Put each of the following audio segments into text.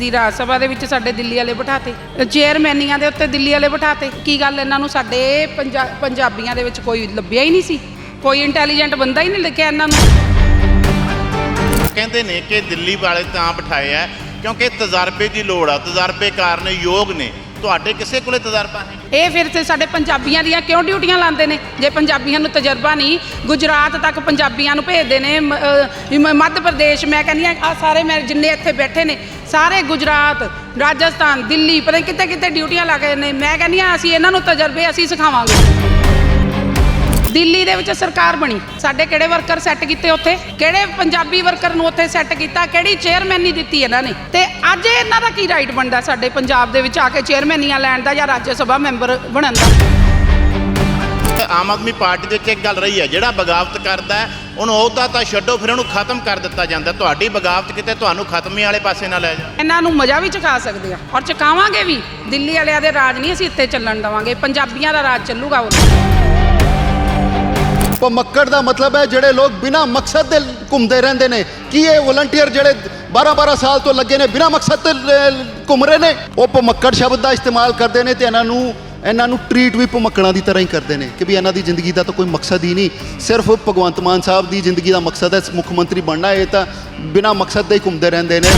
ਦੀ ਰਾਜ ਸਭਾ ਦੇ ਵਿੱਚ ਸਾਡੇ ਦਿੱਲੀ ਵਾਲੇ ਬਿਠਾਤੇ। ਚੇਅਰਮੈਨੀਆਂ ਦੇ ਉੱਤੇ ਦਿੱਲੀ ਵਾਲੇ ਬਿਠਾਤੇ। ਕੀ ਗੱਲ ਇਹਨਾਂ ਨੂੰ ਸਾਡੇ ਪੰਜਾ- ਪੰਜਾਬੀਆਂ ਦੇ ਵਿੱਚ ਕੋਈ ਲੱਭਿਆ ਹੀ ਨਹੀਂ ਸੀ? ਕੋਈ ਇੰਟੈਲੀਜੈਂਟ ਬੰਦਾ ਹੀ ਨਹੀਂ ਲੱਗਿਆ ਇਹਨਾਂ ਨੂੰ। ਕਹਿੰਦੇ ਨੇ ਕਿ ਦਿੱਲੀ ਵਾਲੇ ਤਾਂ ਬਿਠਾਏ ਆ, ਕਿਉਂਕਿ ਤਜਰਬੇ ਦੀ ਲੋੜ ਆ। ਤਜਰਬੇਕਾਰ ਨੇ ਯੋਗ ਨੇ। ਤੁਹਾਡੇ ਕਿਸੇ ਕੋਲੇ ਤਜਰਬਾ ਹੈ? ਇਹ ਫਿਰ ਤੇ ਸਾਡੇ ਪੰਜਾਬੀਆਂ ਦੀਆਂ ਕਿਉਂ ਡਿਊਟੀਆਂ ਲਾਉਂਦੇ ਨੇ? ਜੇ ਪੰਜਾਬੀਆਂ ਨੂੰ ਤਜਰਬਾ ਨਹੀਂ, ਗੁਜਰਾਤ ਤੱਕ ਪੰਜਾਬੀਆਂ ਨੂੰ ਭੇਜਦੇ ਨੇ, ਮ- ਅਹ, ਮ- ਮੱਧ ਪ੍ਰਦੇਸ਼, ਮੈਂ ਕਹਿੰਦੀ ਆ ਆਹ ਸਾਰੇ ਮੈਂ ਜਿੰਨੇ ਇੱਥੇ ਬੈਠੇ ਨੇ, ਸਾਰੇ ਗੁਜਰਾਤ, ਰਾਜਸਥਾਨ, ਦਿੱਲੀ, ਪਤਾ ਕਿਤੇ ਕਿਤੇ ਡਿਊਟੀਆਂ ਲਾ ਕੇ ਨੇ। ਮੈਂ ਕਹਿੰਦੀ ਆ ਅਸੀਂ ਇਹਨਾਂ ਨੂੰ ਤਜਰਬੇ ਅਸੀਂ ਸਿਖਾਵਾਂਗੇ। ਦਿੱਲੀ ਦੇ ਵਿੱਚ ਸਰਕਾਰ ਬਣੀ। ਸਾਡੇ ਕਿਹੜੇ ਵਰਕਰ ਸੈੱਟ ਕੀਤੇ ਉੱਥੇ? ਕਿਹੜੇ ਪੰਜਾਬੀ ਵਰਕਰ ਨੂੰ ਉੱਥੇ ਸੈੱਟ ਕੀਤਾ? ਕਿਹੜੀ ਚੇਅਰਮੈਨੀ ਦਿੱਤੀ ਇਹਨਾਂ ਨੇ? ਤੇ ਅੱਜ ਇਹਨਾਂ ਦਾ ਕੀ ਰਾਈਟ ਬਣਦਾ ਸਾਡੇ ਪੰਜਾਬ ਦੇ ਵਿੱਚ ਆ ਕੇ ਚੇਅਰਮੈਨੀਆਂ ਲੈਣ ਦਾ ਜਾਂ ਰਾਜ ਸਭਾ ਮੈਂਬਰ ਬਣਨ ਦਾ? ਆਮ ਆਦਮੀ ਪਾਰਟੀ ਦੇ ਵਿੱਚ ਇੱਕ ਗੱਲ ਰਹੀ ਹੈ ਜਿਹੜਾ ਬਗਾਵਤ ਕਰਦਾ ਉਹਨੂੰ ਅਹੁਦਾ ਤਾਂ ਛੱਡੋ ਫਿਰ ਉਹਨੂੰ ਖਤਮ ਕਰ ਦਿੱਤਾ ਜਾਂਦਾ। ਤੁਹਾਡੀ ਬਗਾਵਤ ਕਿਤੇ ਤੁਹਾਨੂੰ ਖਤਮੀ ਵਾਲੇ ਪਾਸੇ ਨਾ ਲੈ ਜਾ ਇਹਨਾਂ ਨੂੰ ਮਜ਼ਾ ਵੀ ਚਖਾ ਸਕਦੇ ਆ ਔਰ ਚਕਾਵਾਂਗੇ ਵੀ। ਦਿੱਲੀ ਵਾਲਿਆਂ ਦੇ ਰਾਜ ਨਹੀਂ ਅਸੀਂ ਇੱਥੇ ਚੱਲਣ ਦਵਾਂਗੇ ਪੰਜਾਬੀਆਂ ਦਾ ਰਾਜ ਚੱਲੂਗਾ ਉਹ। ਭਮੱਕੜ ਦਾ ਮਤਲਬ ਹੈ ਜਿਹੜੇ ਲੋਕ ਬਿਨਾ ਮਕਸਦ ਦੇ ਘੁੰਮਦੇ ਰਹਿੰਦੇ ਨੇ। ਕੀ ਇਹ ਵਲੰਟੀਅਰ ਜਿਹੜੇ 12-12 ਸਾਲ ਤੋਂ ਲੱਗੇ ਨੇ, ਬਿਨਾ ਮਕਸਦ ਤੇ ਘੁੰਮ ਰਹੇ ਨੇ? ਉਹ ਭਮੱਕੜ ਸ਼ਬਦ ਦਾ ਇਸਤੇਮਾਲ ਕਰਦੇ ਨੇ ਤੇ ਇਹਨਾਂ ਨੂੰ ਇਹਨਾਂ ਨੂੰ ਟਰੀਟ ਵੀ ਭਮੱਕੜਾਂ ਦੀ ਤਰ੍ਹਾਂ ਹੀ ਕਰਦੇ ਨੇ ਕਿ ਵੀ ਇਹਨਾਂ ਦੀ ਜ਼ਿੰਦਗੀ ਦਾ ਤਾਂ ਕੋਈ ਮਕਸਦ ਹੀ ਨਹੀਂ। ਸਿਰਫ ਭਗਵੰਤ ਮਾਨ ਸਾਹਿਬ ਦੀ ਜ਼ਿੰਦਗੀ ਦਾ ਮਕਸਦ ਹੈ ਮੁੱਖ ਮੰਤਰੀ ਬਣਨਾ, ਇਹ ਤਾਂ ਬਿਨਾ ਮਕਸਦ ਦੇ ਹੀ ਘੁੰਮਦੇ ਰਹਿੰਦੇ ਨੇ।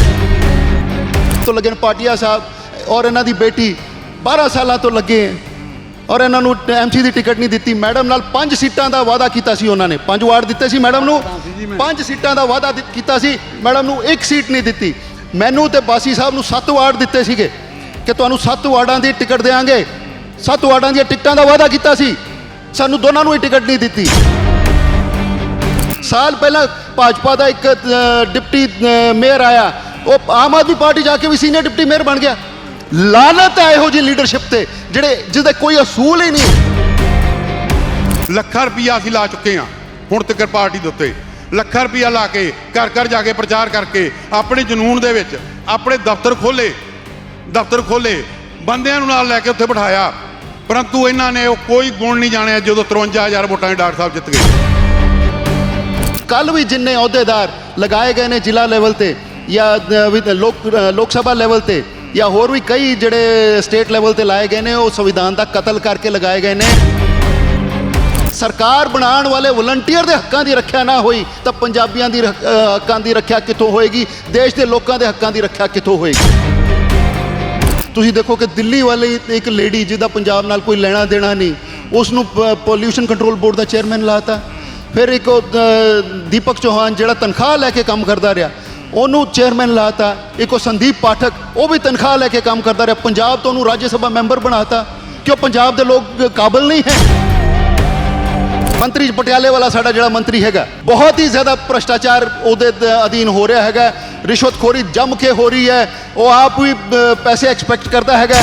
ਤੋਂ ਲੱਗੇ ਨੇ ਪਾਟਿਆ ਸਾਹਿਬ ਔਰ ਇਹਨਾਂ ਦੀ ਬੇਟੀ 12 ਸਾਲਾਂ ਤੋਂ ਲੱਗੇ ਔਰ ਇਹਨਾਂ ਨੂੰ ਐਮਸੀ ਦੀ ਟਿਕਟ ਨਹੀਂ ਦਿੱਤੀ। ਮੈਡਮ ਨਾਲ ਪੰਜ ਸੀਟਾਂ ਦਾ ਵਾਅਦਾ ਕੀਤਾ ਸੀ ਉਹਨਾਂ ਨੇ। ਪੰਜ ਵਾਰਡ ਦਿੱਤੇ ਸੀ ਮੈਡਮ ਨੂੰ। ਪੰਜ ਸੀਟਾਂ ਦਾ ਵਾਅਦਾ ਕੀਤਾ ਸੀ। ਮੈਡਮ ਨੂੰ ਇੱਕ ਸੀਟ ਨਹੀਂ ਦਿੱਤੀ। ਮੈਨੂੰ ਤੇ ਬਾਸੀ ਸਾਹਿਬ ਨੂੰ ਸੱਤ ਵਾਰਡ ਦਿੱਤੇ ਸੀਗੇ ਕਿ ਤੁਹਾਨੂੰ ਸੱਤ ਵਾਰਡਾਂ ਦੀ ਟਿਕਟ ਦੇਵਾਂਗੇ। ਸੱਤ ਵਾਰਡਾਂ ਦੀਆਂ ਟਿਕਟਾਂ ਦਾ ਵਾਅਦਾ ਕੀਤਾ ਸੀ। ਸਾਨੂੰ ਦੋਨਾਂ ਨੂੰ ਹੀ ਟਿਕਟ ਨਹੀਂ ਦਿੱਤੀ। ਸਾਲ ਪਹਿਲਾਂ ਭਾਜਪਾ ਦਾ ਇੱਕ ਡਿਪਟੀ ਮੇਅਰ ਆਇਆ। ਉਹ ਆਮ ਆਦਮੀ ਪਾਰਟੀ ਜਾ ਕੇ ਵੀ ਸੀਨੀਅਰ ਡਿਪਟੀ ਮੇਅਰ ਬਣ ਗਿਆ। ਲਾਨਤ ਹੈ ਇਹੋ ਜਿਹੀ ਲੀਡਰਸ਼ਿਪ ਤੇ ਜਿਹੜੇ ਜਿਹਦੇ ਕੋਈ ਅਸੂਲ ਹੀ ਨਹੀਂ ਲੱਖਾਂ ਰੁਪਈਆ ਅਸੀਂ ਲਾ ਚੁੱਕੇ ਹਾਂ ਹੁਣ ਤੱਕ ਪਾਰਟੀ ਦੇ ਉੱਤੇ। ਲੱਖਾਂ ਰੁਪਈਆ ਲਾ ਕੇ ਘਰ ਘਰ ਜਾ ਕੇ ਪ੍ਰਚਾਰ ਕਰਕੇ ਆਪਣੇ ਜਨੂਨ ਦੇ ਵਿੱਚ ਆਪਣੇ ਦਫ਼ਤਰ ਖੋਲੇ ਦਫ਼ਤਰ ਖੋਲੇ ਬੰਦਿਆਂ ਨੂੰ ਨਾਲ ਲੈ ਕੇ ਉੱਥੇ ਬਿਠਾਇਆ। ਪਰੰਤੂ ਇਹਨਾਂ ਨੇ ਉਹ ਕੋਈ ਗੁਣ ਨਹੀਂ ਜਾਣਿਆ ਜਦੋਂ 53000 ਵੋਟਾਂ ਦੇ ਡਾਕਟਰ ਸਾਹਿਬ ਜਿੱਤ ਗਏ। ਕੱਲ ਵੀ ਜਿੰਨੇ ਅਹੁਦੇਦਾਰ ਲਗਾਏ ਗਏ ਨੇ ਜ਼ਿਲ੍ਹਾ ਲੈਵਲ ਤੇ ਜਾਂ ਲੋਕ ਲੋਕ ਸਭਾ ਲੈਵਲ ਤੇ ਜਾਂ ਹੋਰ ਵੀ ਕਈ ਜਿਹੜੇ ਸਟੇਟ ਲੈਵਲ ਤੇ ਲਾਏ ਗਏ ਨੇ ਉਹ ਸੰਵਿਧਾਨ ਦਾ ਕਤਲ ਕਰਕੇ ਲਗਾਏ ਗਏ ਨੇ। ਸਰਕਾਰ ਬਣਾਉਣ ਵਾਲੇ ਵਲੰਟੀਅਰ ਦੇ ਹੱਕਾਂ ਦੀ ਰੱਖਿਆ ਨਾ ਹੋਈ ਤਾਂ ਪੰਜਾਬੀਆਂ ਦੀ ਹੱਕਾਂ ਦੀ ਰੱਖਿਆ ਕਿੱਥੋਂ ਹੋਏਗੀ? ਦੇਸ਼ ਦੇ ਲੋਕਾਂ ਦੇ ਹੱਕਾਂ ਦੀ ਰੱਖਿਆ ਕਿੱਥੋਂ ਹੋਏਗੀ? ਤੁਸੀਂ ਦੇਖੋ ਕਿ ਦਿੱਲੀ ਵਾਲੀ ਇੱਕ ਲੇਡੀ ਜਿਹਦਾ ਪੰਜਾਬ ਨਾਲ ਕੋਈ ਲੈਣਾ ਦੇਣਾ ਨਹੀਂ ਉਸ ਨੂੰ ਪੋਲਿਊਸ਼ਨ ਕੰਟਰੋਲ ਬੋਰਡ ਦਾ ਚੇਅਰਮੈਨ ਲਾਤਾ। ਫਿਰ ਇੱਕ ਉਹ, ਦੀਪਕ ਚੌਹਾਨ ਜਿਹੜਾ ਤਨਖਾਹ ਲੈ ਕੇ ਕੰਮ ਕਰਦਾ ਰਿਹਾ ਉਹਨੂੰ ਚੇਅਰਮੈਨ ਲਾਤਾ, ਇੱਕ ਸੰਦੀਪ ਪਾਠਕ, ਉਹ ਵੀ ਤਨਖਾਹ ਲੈ ਕੇ ਕੰਮ ਕਰਦਾ ਰਿਹਾ। ਪੰਜਾਬ ਤੋਂ ਉਹਨੂੰ ਰਾਜ ਸਭਾ ਮੈਂਬਰ ਬਣਾਤਾ। ਕਿਉਂ ਪੰਜਾਬ ਦੇ ਲੋਕ ਕਾਬਲ ਨਹੀਂ ਹੈ? ਮੰਤਰੀ ਪਟਿਆਲੇ ਵਾਲਾ ਸਾਡਾ ਜਿਹੜਾ ਮੰਤਰੀ ਹੈਗਾ, ਬਹੁਤ ਹੀ ਜ਼ਿਆਦਾ ਭ੍ਰਸ਼ਟਾਚਾਰ ਉਹਦੇ ਅਧੀਨ ਹੋ ਰਿਹਾ ਹੈਗਾ। ਰਿਸ਼ਵਤਖੋਰੀ ਜੰਮ ਕੇ ਹੋ ਰਹੀ ਹੈ। ਉਹ ਆਪ ਵੀ ਪੈਸੇ ਐਕਸਪੈਕਟ ਕਰਦਾ ਹੈਗਾ।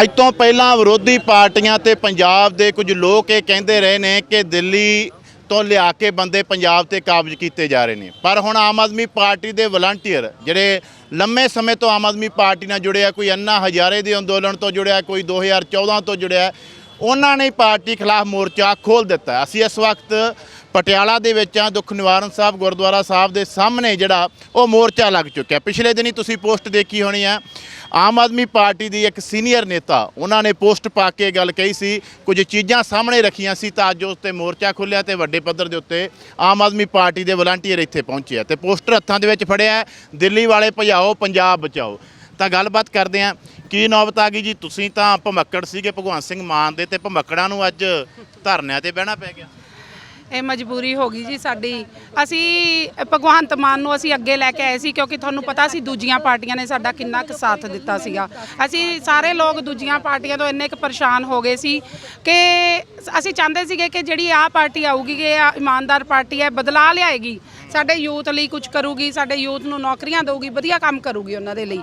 ਅੱਜ ਤੋਂ ਪਹਿਲਾਂ ਵਿਰੋਧੀ ਪਾਰਟੀਆਂ ਤੇ ਪੰਜਾਬ ਦੇ ਕੁਝ ਲੋਕ ਇਹ ਕਹਿੰਦੇ ਰਹੇ ਨੇ ਕਿ ਦਿੱਲੀ ਤੋਂ ਲਿਆ ਕੇ ਬੰਦੇ ਪੰਜਾਬ ਤੇ ਕਾਬਜ਼ ਕੀਤੇ ਜਾ ਰਹੇ ਨੇ। ਪਰ ਹੁਣ ਆਮ ਆਦਮੀ ਪਾਰਟੀ ਦੇ ਵਲੰਟੀਅਰ ਜਿਹੜੇ ਲੰਮੇ ਸਮੇਂ ਤੋਂ ਆਮ ਆਦਮੀ ਪਾਰਟੀ ਨਾਲ ਜੁੜਿਆ, ਕੋਈ ਅੰਨਾ ਹਜ਼ਾਰੇ ਦੇ ਅੰਦੋਲਨ ਤੋਂ ਜੁੜਿਆ, ਕੋਈ 2014 ਤੋਂ ਜੁੜਿਆ, ਉਹਨਾਂ ਨੇ ਪਾਰਟੀ ਖਿਲਾਫ ਮੋਰਚਾ ਖੋਲ ਦਿੱਤਾ। ਅਸੀਂ ਇਸ ਵਕਤ ਪਟਿਆਲਾ ਦੇ ਵਿੱਚ ਆ, ਦੁੱਖ ਨਿਵਾਰਨ ਸਾਹਿਬ ਗੁਰਦੁਆਰਾ ਸਾਹਿਬ ਦੇ ਸਾਹਮਣੇ ਜਿਹੜਾ ਉਹ ਮੋਰਚਾ ਲੱਗ ਚੁੱਕਿਆ। ਪਿਛਲੇ ਦਿਨੀ ਤੁਸੀਂ ਪੋਸਟ ਦੇਖੀ ਹੋਣੀ ਆ, ਆਮ ਆਦਮੀ ਪਾਰਟੀ ਦੀ ਇੱਕ ਸੀਨੀਅਰ ਨੇਤਾ, ਉਹਨਾਂ ਨੇ ਪੋਸਟ ਪਾ ਕੇ ਗੱਲ ਕਹੀ ਸੀ, ਕੁਝ ਚੀਜ਼ਾਂ ਸਾਹਮਣੇ ਰੱਖੀਆਂ ਸੀ ਤਾਂ ਅੱਜ ਉਸ ਤੇ ਮੋਰਚਾ ਖੁੱਲਿਆ ਤੇ ਵੱਡੇ ਪੱਧਰ ਦੇ ਉੱਤੇ ਆਮ ਆਦਮੀ ਪਾਰਟੀ ਦੇ ਵਲੰਟੀਅਰ ਇੱਥੇ ਪਹੁੰਚੇ ਆ ਤੇ ਪੋਸਟਰ ਹੱਥਾਂ ਦੇ ਵਿੱਚ ਫੜਿਆ ਦਿੱਲੀ ਵਾਲੇ ਭਜਾਓ, ਪੰਜਾਬ ਬਚਾਓ। ਤਾਂ ਗੱਲਬਾਤ ਕਰਦੇ ਆ, ਕੀ ਨੌਬਤ ਆ ਗਈ ਜੀ? ਤੁਸੀਂ ਤਾਂ ਭਮੱਕੜ ਸੀਗੇ ਭਗਵੰਤ ਸਿੰਘ ਮਾਨ ਦੇ ਤੇ ਭਮੱਕੜਾਂ ਨੂੰ ਅੱਜ ਧਰਨਿਆਂ ਤੇ ਬਹਿਣਾ ਪੈ ਗਿਆ। ਇਹ ਮਜਬੂਰੀ ਹੋ ਗਈ ਜੀ ਸਾਡੀ। ਅਸੀਂ, ਭਗਵੰਤ ਮਾਨ ਨੂੰ ਅਸੀਂ ਅੱਗੇ ਲੈ ਕੇ ਆਏ ਸੀ ਕਿਉਂਕਿ ਤੁਹਾਨੂੰ ਪਤਾ ਸੀ ਦੂਜੀਆਂ ਪਾਰਟੀਆਂ ਨੇ ਸਾਡਾ ਕਿੰਨਾ ਕੁ ਸਾਥ ਦਿੱਤਾ ਸੀਗਾ। ਅਸੀਂ ਸਾਰੇ ਲੋਕ ਦੂਜੀਆਂ ਪਾਰਟੀਆਂ ਤੋਂ ਇੰਨੇ ਕੁ ਪਰੇਸ਼ਾਨ ਹੋ ਗਏ ਸੀ ਕਿ ਅਸੀਂ ਚਾਹੁੰਦੇ ਸੀਗੇ ਕਿ ਜਿਹੜੀ ਆਹ ਪਾਰਟੀ ਆਊਗੀ ਕਿ ਇਹ ਇਮਾਨਦਾਰ ਪਾਰਟੀ ਹੈ ਬਦਲਾ ਲਿਆਏਗੀ। ਸਾਡੇ ਯੂਥ ਲਈ ਕੁਝ ਕਰੂਗੀ, ਸਾਡੇ ਯੂਥ ਨੂੰ ਨੌਕਰੀਆਂ ਦੇਊਗੀ, ਵਧੀਆ ਕੰਮ ਕਰੂਗੀ ਉਹਨਾਂ ਦੇ ਲਈ।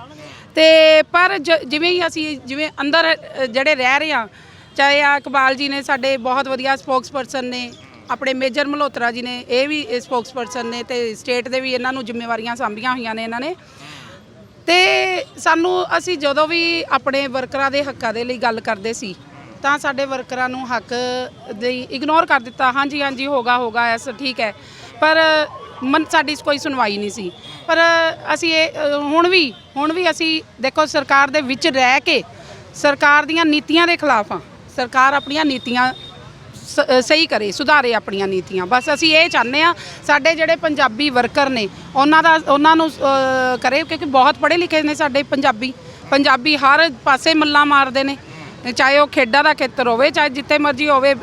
ਤੇ ਪਰ ਜ- ਜਿਵੇਂ ਹੀ ਅਸੀਂ ਜਿਵੇਂ ਅੰਦਰ ਜਿਹੜੇ ਰਹਿ ਰਹੇ ਆ ਚਾਹੇ ਆ ਇਕਬਾਲ ਜੀ ਨੇ ਸਾਡੇ ਬਹੁਤ ਵਧੀਆ ਸਪੋਕਸਪਰਸਨ ਨੇ ਆਪਣੇ ਮੇਜਰ ਮਲਹੋਤਰਾ ਜੀ ਨੇ, ਇਹ ਵੀ ਸਪੋਕਸਪਰਸਨ ਨੇ ਤੇ ਸਟੇਟ ਦੇ ਵੀ ਇਹਨਾਂ ਨੂੰ ਜ਼ਿੰਮੇਵਾਰੀਆਂ ਸਾਂਭੀਆਂ ਹੋਈਆਂ ਨੇ ਇਹਨਾਂ ਨੇ। ਤੇ ਸਾਨੂੰ ਅਸੀਂ ਜਦੋਂ ਵੀ ਆਪਣੇ ਵਰਕਰਾਂ ਦੇ ਹੱਕਾਂ ਦੇ ਲਈ ਗੱਲ ਕਰਦੇ ਸੀ, ਤਾਂ ਸਾਡੇ ਵਰਕਰਾਂ ਨੂੰ ਹੱਕ ਦੇ ਇਗਨੋਰ ਕਰ ਦਿੱਤਾ, ਹਾਂਜੀ ਹਾਂਜੀ ਹੋਗਾ ਹੋਗਾ ਐਸ ਠੀਕ ਹੈ। ਪਰ ਮਨ, ਸਾਡੀ ਕੋਈ ਸੁਣਵਾਈ ਨਹੀਂ ਸੀ। ਪਰ ਅਸੀਂ ਇਹ ਹੁਣ ਵੀ ਹੁਣ ਵੀ ਅਸੀਂ ਦੇਖੋ ਸਰਕਾਰ ਦੇ ਵਿੱਚ ਰਹਿ ਕੇ ਸਰਕਾਰ ਦੀਆਂ ਨੀਤੀਆਂ ਦੇ ਖਿਲਾਫ ਆ ਸਰਕਾਰ ਆਪਣੀਆਂ ਨੀਤੀਆਂ ਸਹੀ ਕਰੇ, ਸੁਧਾਰੇ ਆਪਣੀਆਂ ਨੀਤੀਆਂ। ਬਸ ਅਸੀਂ ਇਹ ਚਾਹੁੰਦੇ ਆ ਸਾਡੇ ਜਿਹੜੇ ਪੰਜਾਬੀ ਵਰਕਰ ਨੇ, ਉਹਨਾਂ ਦਾ, ਉਹਨਾਂ ਨੂੰ ਕਰੇ, ਕਿਉਂਕਿ ਬਹੁਤ ਪੜ੍ਹੇ ਲਿਖੇ ਨੇ ਸਾਡੇ ਪੰਜਾਬੀ। ਪੰਜਾਬੀ ਹਰ ਪਾਸੇ ਮੱਲਾ ਮਾਰਦੇ ਨੇ। ਚਾਹੇ ਉਹ ਖੇਡਾਂ ਦਾ ਖੇਤਰ ਹੋਵੇ, ਚਾਹੇ ਜਿੱਥੇ ਮਰਜ਼ੀ ਹੋਵੇ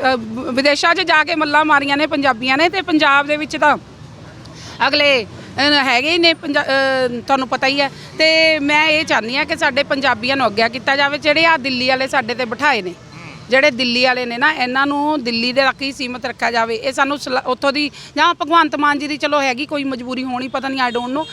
ਵਿਦੇਸ਼ਾਂ 'ਚ ਜਾ ਕੇ ਮੱਲਾ ਮਾਰੀਆਂ ਨੇ ਪੰਜਾਬੀਆਂ ਨੇ, ਤੇ ਪੰਜਾਬ ਦੇ ਵਿੱਚ ਤਾਂ ਅਗਲੇ ਹੈਗੇ ਹੀ ਨੇ ਪੰਜਾ- ਤੁਹਾਨੂੰ ਪਤਾ ਹੀ ਹੈ। ਤੇ ਮੈਂ ਇਹ ਚਾਹੁੰਦੀ ਆ ਕਿ ਸਾਡੇ ਪੰਜਾਬੀਆਂ ਨੂੰ ਅੱਗਿਆ ਕੀਤਾ ਜਾਵੇ, ਜਿਹੜੇ ਆ ਦਿੱਲੀ ਵਾਲੇ ਸਾਡੇ ਤੇ ਬਿਠਾਏ ਨੇ। ਜਿਹੜੇ ਦਿੱਲੀ ਵਾਲੇ ਨੇ ਨਾ ਇਹਨਾਂ ਨੂੰ ਦਿੱਲੀ ਦੇ ਤੱਕ ਹੀ ਸੀਮਤ ਰੱਖਿਆ ਜਾਵੇ। ਇਹ ਸਾਨੂੰ ਸਲਾ- ਉੱਥੋਂ ਦੀ ਜਾਂ ਭਗਵੰਤ ਮਾਨ ਜੀ ਦੀ ਚਲੋ ਹੈਗੀ ਕੋਈ ਮਜਬੂਰੀ ਹੋਣੀ ਪਤਾ ਨਹੀਂ ਆਈ ਡੋਨਟ ਨੋ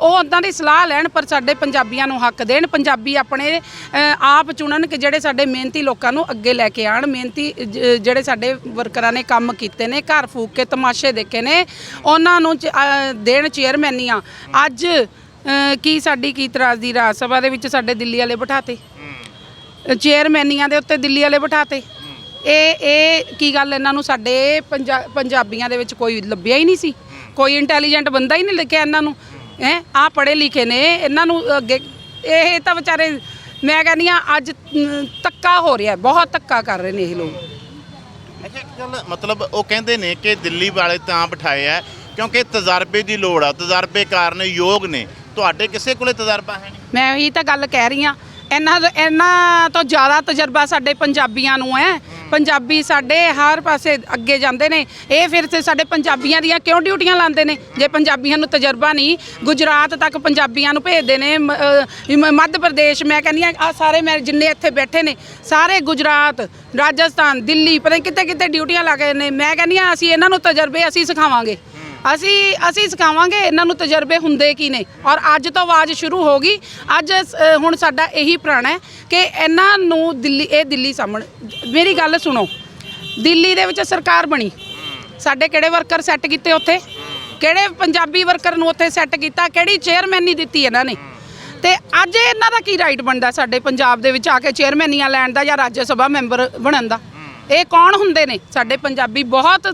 ਉਹ ਉਦਾਂ ਦੀ ਸਲਾਹ ਲੈਣ ਪਰ ਸਾਡੇ ਪੰਜਾਬੀਆਂ ਨੂੰ ਹੱਕ ਦੇਣ। ਪੰਜਾਬੀ ਆਪਣੇ ਅ, ਆਪ ਚੁਣਨ ਕਿ ਜਿਹੜੇ ਸਾਡੇ ਮਿਹਨਤੀ ਲੋਕਾਂ ਨੂੰ ਅੱਗੇ ਲੈ ਕੇ ਆਣ। ਮਿਹਨਤੀ ਜ- ਜਿਹੜੇ ਸਾਡੇ ਵਰਕਰਾਂ ਨੇ ਕੰਮ ਕੀਤੇ ਨੇ ਘਰ ਫੂਕ ਕੇ ਤਮਾਸ਼ੇ ਦੇਖੇ ਨੇ ਉਹਨਾਂ ਨੂੰ ਚ- ਅ, ਦੇਣ ਚੇਅਰਮੈਨੀਆਂ ਅੱਜ ਅ, ਕੀ ਸਾਡੀ ਕੀ ਤਰਾਸ ਦੀ ਰਾਜ ਸਭਾ ਦੇ ਵਿੱਚ ਸਾਡੇ ਦਿੱਲੀ ਵਾਲੇ ਬਿਠਾਤੇ? ਚੇਅਰਮੈਨੀਆਂ ਦੇ ਉੱਤੇ ਦਿੱਲੀ ਵਾਲੇ ਬਿਠਾਤੇ। ਇਹ ਇਹ ਕੀ ਗੱਲ ਇਹਨਾਂ ਨੂੰ ਸਾਡੇ ਪੰਜਾ- ਪੰਜਾਬੀਆਂ ਦੇ ਵਿੱਚ ਕੋਈ ਲੱਭਿਆ ਹੀ ਨਹੀਂ ਸੀ। ਕੋਈ ਇੰਟੈਲੀਜੈਂਟ ਬੰਦਾ ਹੀ ਨਹੀਂ ਲਿਖਿਆ ਇਹਨਾਂ ਨੂੰ। ਹੈ। ਆ ਪੜ੍ਹੇ ਲਿਖੇ ਨੇ ਇਹਨਾਂ ਨੂੰ ਅੱਗੇ ਇਹ ਤਾਂ ਵਿਚਾਰੇ ਮੈਂ ਕਹਿੰਦੀ ਆ ਅੱਜ ਅਮ, ਧੱਕਾ ਹੋ ਰਿਹਾ ਬਹੁਤ ਧੱਕਾ ਕਰ ਰਹੇ ਨੇ ਇਹ ਲੋਕ। ਅੱਛਾ ਇੱਕ ਗੱਲ ਮਤਲਬ ਉਹ ਕਹਿੰਦੇ ਨੇ ਕਿ ਦਿੱਲੀ ਵਾਲੇ ਤਾਂ ਬਿਠਾਏ ਆ ਕਿਉਂਕਿ ਤਜਰਬੇ ਦੀ ਲੋੜ ਆ ਤਜਰਬੇਕਾਰ ਨੇ ਯੋਗ ਨੇ। ਤੁਹਾਡੇ ਕਿਸੇ ਕੋਲੇ ਤਜਰਬਾ ਹੈ ਨਹੀਂ? ਮੈਂ ਉਹੀ ਤਾਂ ਗੱਲ ਕਹਿ ਰਹੀ ਆ ਇਹਨਾਂ ਦਾ- ਇਹਨਾਂ ਤੋਂ ਜ਼ਿਆਦਾ ਤਜਰਬਾ ਸਾਡੇ ਪੰਜਾਬੀਆਂ ਨੂੰ ਹੈ। ਪੰਜਾਬੀ ਸਾਡੇ ਹਰ ਪਾਸੇ ਅੱਗੇ ਜਾਂਦੇ ਨੇ। ਇਹ ਫਿਰ ਤੇ ਸਾਡੇ ਪੰਜਾਬੀਆਂ ਦੀਆਂ ਕਿਉਂ ਡਿਊਟੀਆਂ ਲਾਉਂਦੇ ਨੇ? ਜੇ ਪੰਜਾਬੀਆਂ ਨੂੰ ਤਜਰਬਾ ਨਹੀਂ, ਗੁਜਰਾਤ ਤੱਕ ਪੰਜਾਬੀਆਂ ਨੂੰ ਭੇਜਦੇ ਨੇ, ਮ- ਮੱਧ ਪ੍ਰਦੇਸ਼, ਮੈਂ ਕਹਿੰਦੀ ਆ ਆਹ ਸਾਰੇ ਮੈਂ ਜਿੰਨੇ ਇੱਥੇ ਬੈਠੇ ਨੇ, ਸਾਰੇ ਗੁਜਰਾਤ, ਰਾਜਸਥਾਨ, ਦਿੱਲੀ, ਪਤਾ ਨਹੀਂ ਕਿੱਥੇ ਕਿੱਥੇ ਡਿਊਟੀਆਂ ਲਾ ਕੇ ਨੇ। ਮੈਂ ਕਹਿੰਦੀ ਆ ਅਸੀਂ ਇਹਨਾਂ ਨੂੰ ਤਜਰਬੇ ਅਸੀਂ ਸਿਖਾਵਾਂਗੇ। ਅਸੀਂ ਅਸੀਂ ਸਿਖਾਵਾਂਗੇ ਇਹਨਾਂ ਨੂੰ ਤਜਰਬੇ ਹੁੰਦੇ ਕੀ ਨੇ। ਔਰ ਅੱਜ ਤੋਂ ਆਵਾਜ਼ ਸ਼ੁਰੂ ਹੋ ਗਈ। ਅੱਜ ਅ, ਹੁਣ ਸਾਡਾ ਇਹੀ ਪ੍ਰਣ ਹੈ ਕਿ ਇਹਨਾਂ ਨੂੰ ਦਿੱਲੀ ਇਹ ਦਿੱਲੀ ਸਾਹਮਣ ਮੇਰੀ ਗੱਲ ਸੁਣੋ। ਦਿੱਲੀ ਦੇ ਵਿੱਚ ਸਰਕਾਰ ਬਣੀ। ਸਾਡੇ ਕਿਹੜੇ ਵਰਕਰ ਸੈੱਟ ਕੀਤੇ ਉੱਥੇ? ਕਿਹੜੇ ਪੰਜਾਬੀ ਵਰਕਰ ਨੂੰ ਉੱਥੇ ਸੈੱਟ ਕੀਤਾ? ਕਿਹੜੀ ਚੇਅਰਮੈਨੀ ਦਿੱਤੀ ਇਹਨਾਂ ਨੇ? ਤੇ ਅੱਜ ਇਹਨਾਂ ਦਾ ਕੀ ਰਾਈਟ ਬਣਦਾ ਸਾਡੇ ਪੰਜਾਬ ਦੇ ਵਿੱਚ ਆ ਕੇ ਚੇਅਰਮੈਨੀਆਂ ਲੈਣ ਦਾ ਜਾਂ ਰਾਜ ਸਭਾ ਮੈਂਬਰ ਬਣਨ ਦਾ? ਇਹ ਕੌਣ ਹੁੰਦੇ ਨੇ? ਸਾਡੇ ਪੰਜਾਬੀ ਬਹੁਤ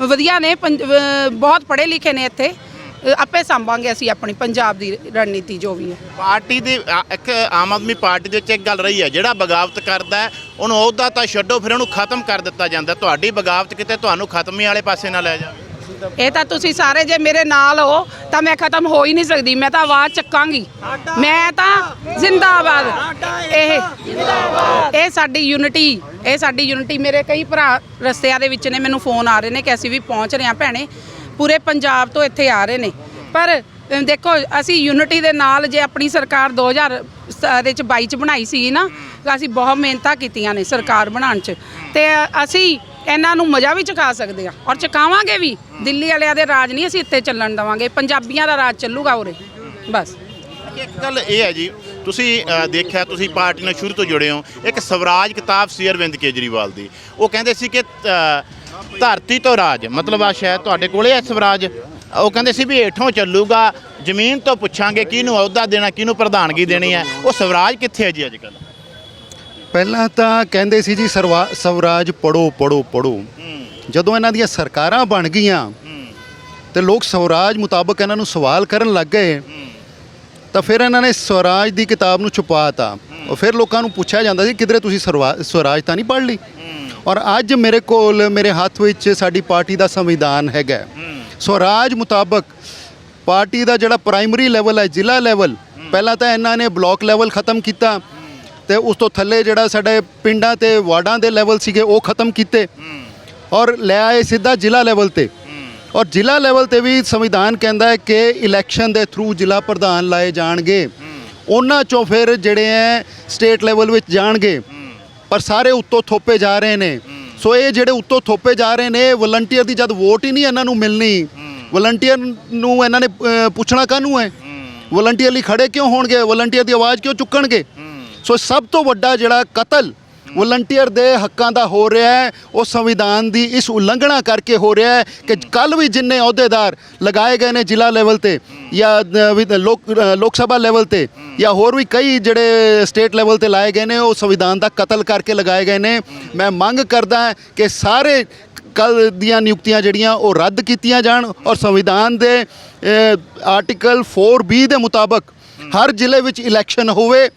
ਵਧੀਆ ਨੇ ਪੰਜ- ਬਹੁਤ ਪੜ੍ਹੇ ਲਿਖੇ ਨੇ ਇੱਥੇ। ਆਪੇ ਸੰਭਾਂਗੇ ਅਸੀਂ ਆਪਣੀ ਪੰਜਾਬ ਦੀ ਰਣਨੀਤੀ ਜੋ ਵੀ ਹੈ। ਪਾਰਟੀ ਦੀ ਇੱਕ ਆਮ ਆਦਮੀ ਪਾਰਟੀ ਦੇ ਵਿੱਚ ਇੱਕ ਗੱਲ ਰਹੀ ਹੈ ਜਿਹੜਾ ਬਗਾਵਤ ਕਰਦਾ ਹੈ, ਉਹਨੂੰ ਅਹੁਦਾ ਤਾਂ ਛੱਡੋ ਫਿਰ ਉਹਨੂੰ ਖਤਮ ਕਰ ਦਿੱਤਾ ਜਾਂਦਾ। ਤੁਹਾਡੀ ਬਗਾਵਤ ਕਿਤੇ ਤੁਹਾਨੂੰ ਖਤਮੀ ਵਾਲੇ ਪਾਸੇ ਨਾ ਲੈ ਜਾਵੇ। ਇਹ ਤਾਂ ਤੁਸੀਂ ਸਾਰੇ ਜੇ ਮੇਰੇ ਨਾਲ ਹੋ ਤਾਂ ਮੈਂ ਖਤਮ ਹੋ ਹੀ ਨਹੀਂ ਸਕਦੀ ਮੈਂ ਤਾਂ ਆਵਾਜ਼ ਚੱਕਾਂਗੀ। ਮੈਂ ਤਾਂ ਜ਼ਿੰਦਾਬਾਦ। ਇਹ ਇਹ ਸਾਡੀ ਯੂਨਿਟੀ ਇਹ ਸਾਡੀ ਯੂਨਿਟੀ ਮੇਰੇ ਕਈ ਭਰਾ ਰਸਤਿਆਂ ਦੇ ਵਿੱਚ ਨੇ ਮੈਨੂੰ ਫੋਨ ਆ ਰਹੇ ਨੇ ਕਿ ਅਸੀਂ ਵੀ ਪਹੁੰਚ ਰਹੇ ਹਾਂ ਭੈਣੇ। ਪੂਰੇ ਪੰਜਾਬ ਤੋਂ ਇੱਥੇ ਆ ਰਹੇ ਨੇ। ਪਰ ਦੇਖੋ ਅਸੀਂ ਯੂਨਿਟੀ ਦੇ ਨਾਲ ਜੇ ਆਪਣੀ ਸਰਕਾਰ 2000 ਸ- ਦੇ ਚ 22 ਚ ਬਣਾਈ ਸੀ ਨਾ ਅਸੀਂ ਬਹੁਤ ਮਿਹਨਤਾਂ ਕੀਤੀਆਂ ਨੇ ਸਰਕਾਰ ਬਣਾਉਣ ਚ। ਤੇ ਅਸੀਂ ਇਹਨਾਂ ਨੂੰ ਮਜ਼ਾ ਵੀ ਚੁਕਾ ਸਕਦੇ ਆ। ਔਰ ਚੁਕਾਵਾਂਗੇ ਵੀ। ਦਿੱਲੀ ਵਾਲਿਆਂ ਦੇ ਰਾਜ ਨਹੀਂ ਅਸੀਂ ਇੱਥੇ ਚੱਲਣ ਦਵਾਂਗੇ। ਪੰਜਾਬੀਆਂ ਦਾ ਰਾਜ ਚੱਲੂਗਾ ਉਰੇ। ਬਸ। ਇੱਕ ਗੱਲ ਇਹ ਹੈ ਜੀ, ਤੁਸੀਂ ਦੇਖਿਆ ਤੁਸੀਂ ਪਾਰਟੀ ਨਾਲ ਸ਼ੁਰੂ ਤੋਂ ਜੁੜੇ ਹੋ। ਇੱਕ ਸਵਰਾਜ ਕਿਤਾਬ ਸੀ ਅਰਵਿੰਦ ਕੇਜਰੀਵਾਲ ਦੀ। ਉਹ ਕਹਿੰਦੇ ਸੀ ਕਿ ਧਰਤੀ ਤੋਂ ਰਾਜ, ਮਤਲਬ ਆ ਸ਼ਾਇਦ ਤੁਹਾਡੇ ਕੋਲੇ ਹੈ ਸਵਰਾਜ? ਉਹ ਕਹਿੰਦੇ ਸੀ ਵੀ ਹੇਠੋਂ ਚੱਲੂਗਾ, ਜ਼ਮੀਨ ਤੋਂ ਪੁੱਛਾਂਗੇ ਕਿਹਨੂੰ ਅਹੁਦਾ ਦੇਣਾ, ਕਿਹਨੂੰ ਪ੍ਰਧਾਨਗੀ ਦੇਣੀ ਹੈ। ਉਹ ਸਵਰਾਜ ਕਿੱਥੇ ਹੈ ਜੀ ਅੱਜ ਕੱਲ੍ਹ? ਪਹਿਲਾਂ ਤਾਂ ਕਹਿੰਦੇ ਸੀ ਜੀ ਸਰਵਾ ਸਵਰਾਜ ਪੜੋ ਪੜੋ ਪੜੋ। ਜਦੋਂ ਇਹਨਾਂ ਦੀਆਂ ਸਰਕਾਰਾਂ ਬਣ ਗਈਆਂ ਤੇ ਲੋਕ ਸਵਰਾਜ ਮੁਤਾਬਕ ਇਹਨਾਂ ਨੂੰ ਸਵਾਲ ਕਰਨ ਲੱਗ ਗਏ ਤਾਂ ਫਿਰ ਇਹਨਾਂ ਨੇ ਸਵਰਾਜ ਦੀ ਕਿਤਾਬ ਨੂੰ ਛੁਪਾਤਾ। ਉਹ ਫਿਰ ਲੋਕਾਂ ਨੂੰ ਪੁੱਛਿਆ ਜਾਂਦਾ ਸੀ ਕਿਧਰੇ ਤੁਸੀਂ ਸਵਰਾਜ ਤਾਂ ਨਹੀਂ ਪੜ੍ਹ ਲਈ? ਔਰ ਅੱਜ ਮੇਰੇ ਕੋਲ ਮੇਰੇ ਹੱਥ ਵਿੱਚ ਸਾਡੀ ਪਾਰਟੀ ਦਾ ਸੰਵਿਧਾਨ ਹੈਗਾ। ਸਵਰਾਜ ਮੁਤਾਬਕ ਪਾਰਟੀ ਦਾ ਜਿਹੜਾ ਪ੍ਰਾਇਮਰੀ ਲੈਵਲ ਹੈ ਜ਼ਿਲ੍ਹਾ ਲੈਵਲ ਪਹਿਲਾਂ ਤਾਂ ਇਹਨਾਂ ਨੇ ਬਲਾਕ ਲੈਵਲ ਖਤਮ ਕੀਤਾ। ਤੇ ਉਸ ਤੋਂ ਥੱਲੇ ਜਿਹੜਾ ਸਾਡੇ ਪਿੰਡਾਂ ਤੇ ਵਾਰਡਾਂ ਦੇ ਲੈਵਲ ਸੀਗੇ ਉਹ ਖਤਮ ਕੀਤੇ। ਔਰ ਲੈ ਆਏ ਸਿੱਧਾ ਜ਼ਿਲ੍ਹਾ ਲੈਵਲ ਤੇ। ਔਰ ਜ਼ਿਲ੍ਹਾ ਲੈਵਲ ਤੇ ਵੀ ਸੰਵਿਧਾਨ ਕਹਿੰਦਾ ਹੈ ਕਿ ਇਲੈਕਸ਼ਨ ਦੇ ਥਰੂ ਜ਼ਿਲ੍ਹਾ ਪ੍ਰਧਾਨ ਲਾਏ ਜਾਣਗੇ। ਉਹਨਾਂ ਚੋਂ ਫਿਰ ਜਿਹੜੇ ਹੈ ਸਟੇਟ ਲੈਵਲ ਵਿੱਚ ਜਾਣਗੇ। ਪਰ ਸਾਰੇ ਉੱਤੋਂ ਥੋਪੇ ਜਾ ਰਹੇ ਨੇ। ਸੋ ਇਹ ਜਿਹੜੇ ਉੱਤੋਂ ਥੋਪੇ ਜਾ ਰਹੇ ਨੇ ਵਲੰਟੀਅਰ ਦੀ ਜਦ ਵੋਟ ਹੀ ਨਹੀਂ ਇਹਨਾਂ ਨੂੰ ਮਿਲਣੀ। ਵਲੰਟੀਅਰ ਨੂੰ ਇਹਨਾਂ ਨੇ ਪੁੱਛਣਾ ਕਾਹਨੂੰ ਹੈ? ਵਲੰਟੀਅਰ ਲਈ ਖੜੇ ਕਿਉਂ ਹੋਣਗੇ? ਵਲੰਟੀਅਰ ਦੀ ਆਵਾਜ਼ ਕਿਉਂ ਚੁੱਕਣਗੇ? ਸੋ ਸਭ ਤੋਂ ਵੱਡਾ ਜਿਹੜਾ ਕਤਲ ਵਲੰਟੀਅਰ ਦੇ ਹੱਕਾਂ ਦਾ ਹੋ ਰਿਹਾ ਹੈ ਉਹ ਸੰਵਿਧਾਨ ਦੀ ਇਸ ਉਲੰਘਣਾ ਕਰਕੇ ਹੋ ਰਿਹਾ ਹੈ ਕਿ ਕੱਲ ਵੀ ਜਿੰਨੇ ਅਹੁਦੇਦਾਰ ਲਗਾਏ ਗਏ ਨੇ ਜ਼ਿਲ੍ਹਾ ਲੈਵਲ ਤੇ ਜਾਂ ਲੋਕ ਲੋਕ ਸਭਾ ਲੈਵਲ ਤੇ ਜਾਂ ਹੋਰ ਵੀ ਕਈ ਜਿਹੜੇ ਸਟੇਟ ਲੈਵਲ ਤੇ ਲਾਏ ਗਏ ਨੇ ਉਹ ਸੰਵਿਧਾਨ ਦਾ ਕਤਲ ਕਰਕੇ ਲਗਾਏ ਗਏ ਨੇ। ਮੈਂ ਮੰਗ ਕਰਦਾ ਕਿ ਸਾਰੇ ਕੱਲ ਦੀਆਂ ਨਿਯੁਕਤੀਆਂ ਜਿਹੜੀਆਂ ਉਹ ਰੱਦ ਕੀਤੀਆਂ ਜਾਣ ਔਰ ਸੰਵਿਧਾਨ ਦੇ ਅ, ਆਰਟੀਕਲ 4B ਦੇ ਮੁਤਾਬਕ ਹਰ ਜ਼ਿਲ੍ਹੇ ਵਿੱਚ ਇਲੈਕਸ਼ਨ ਹੋਵੇ।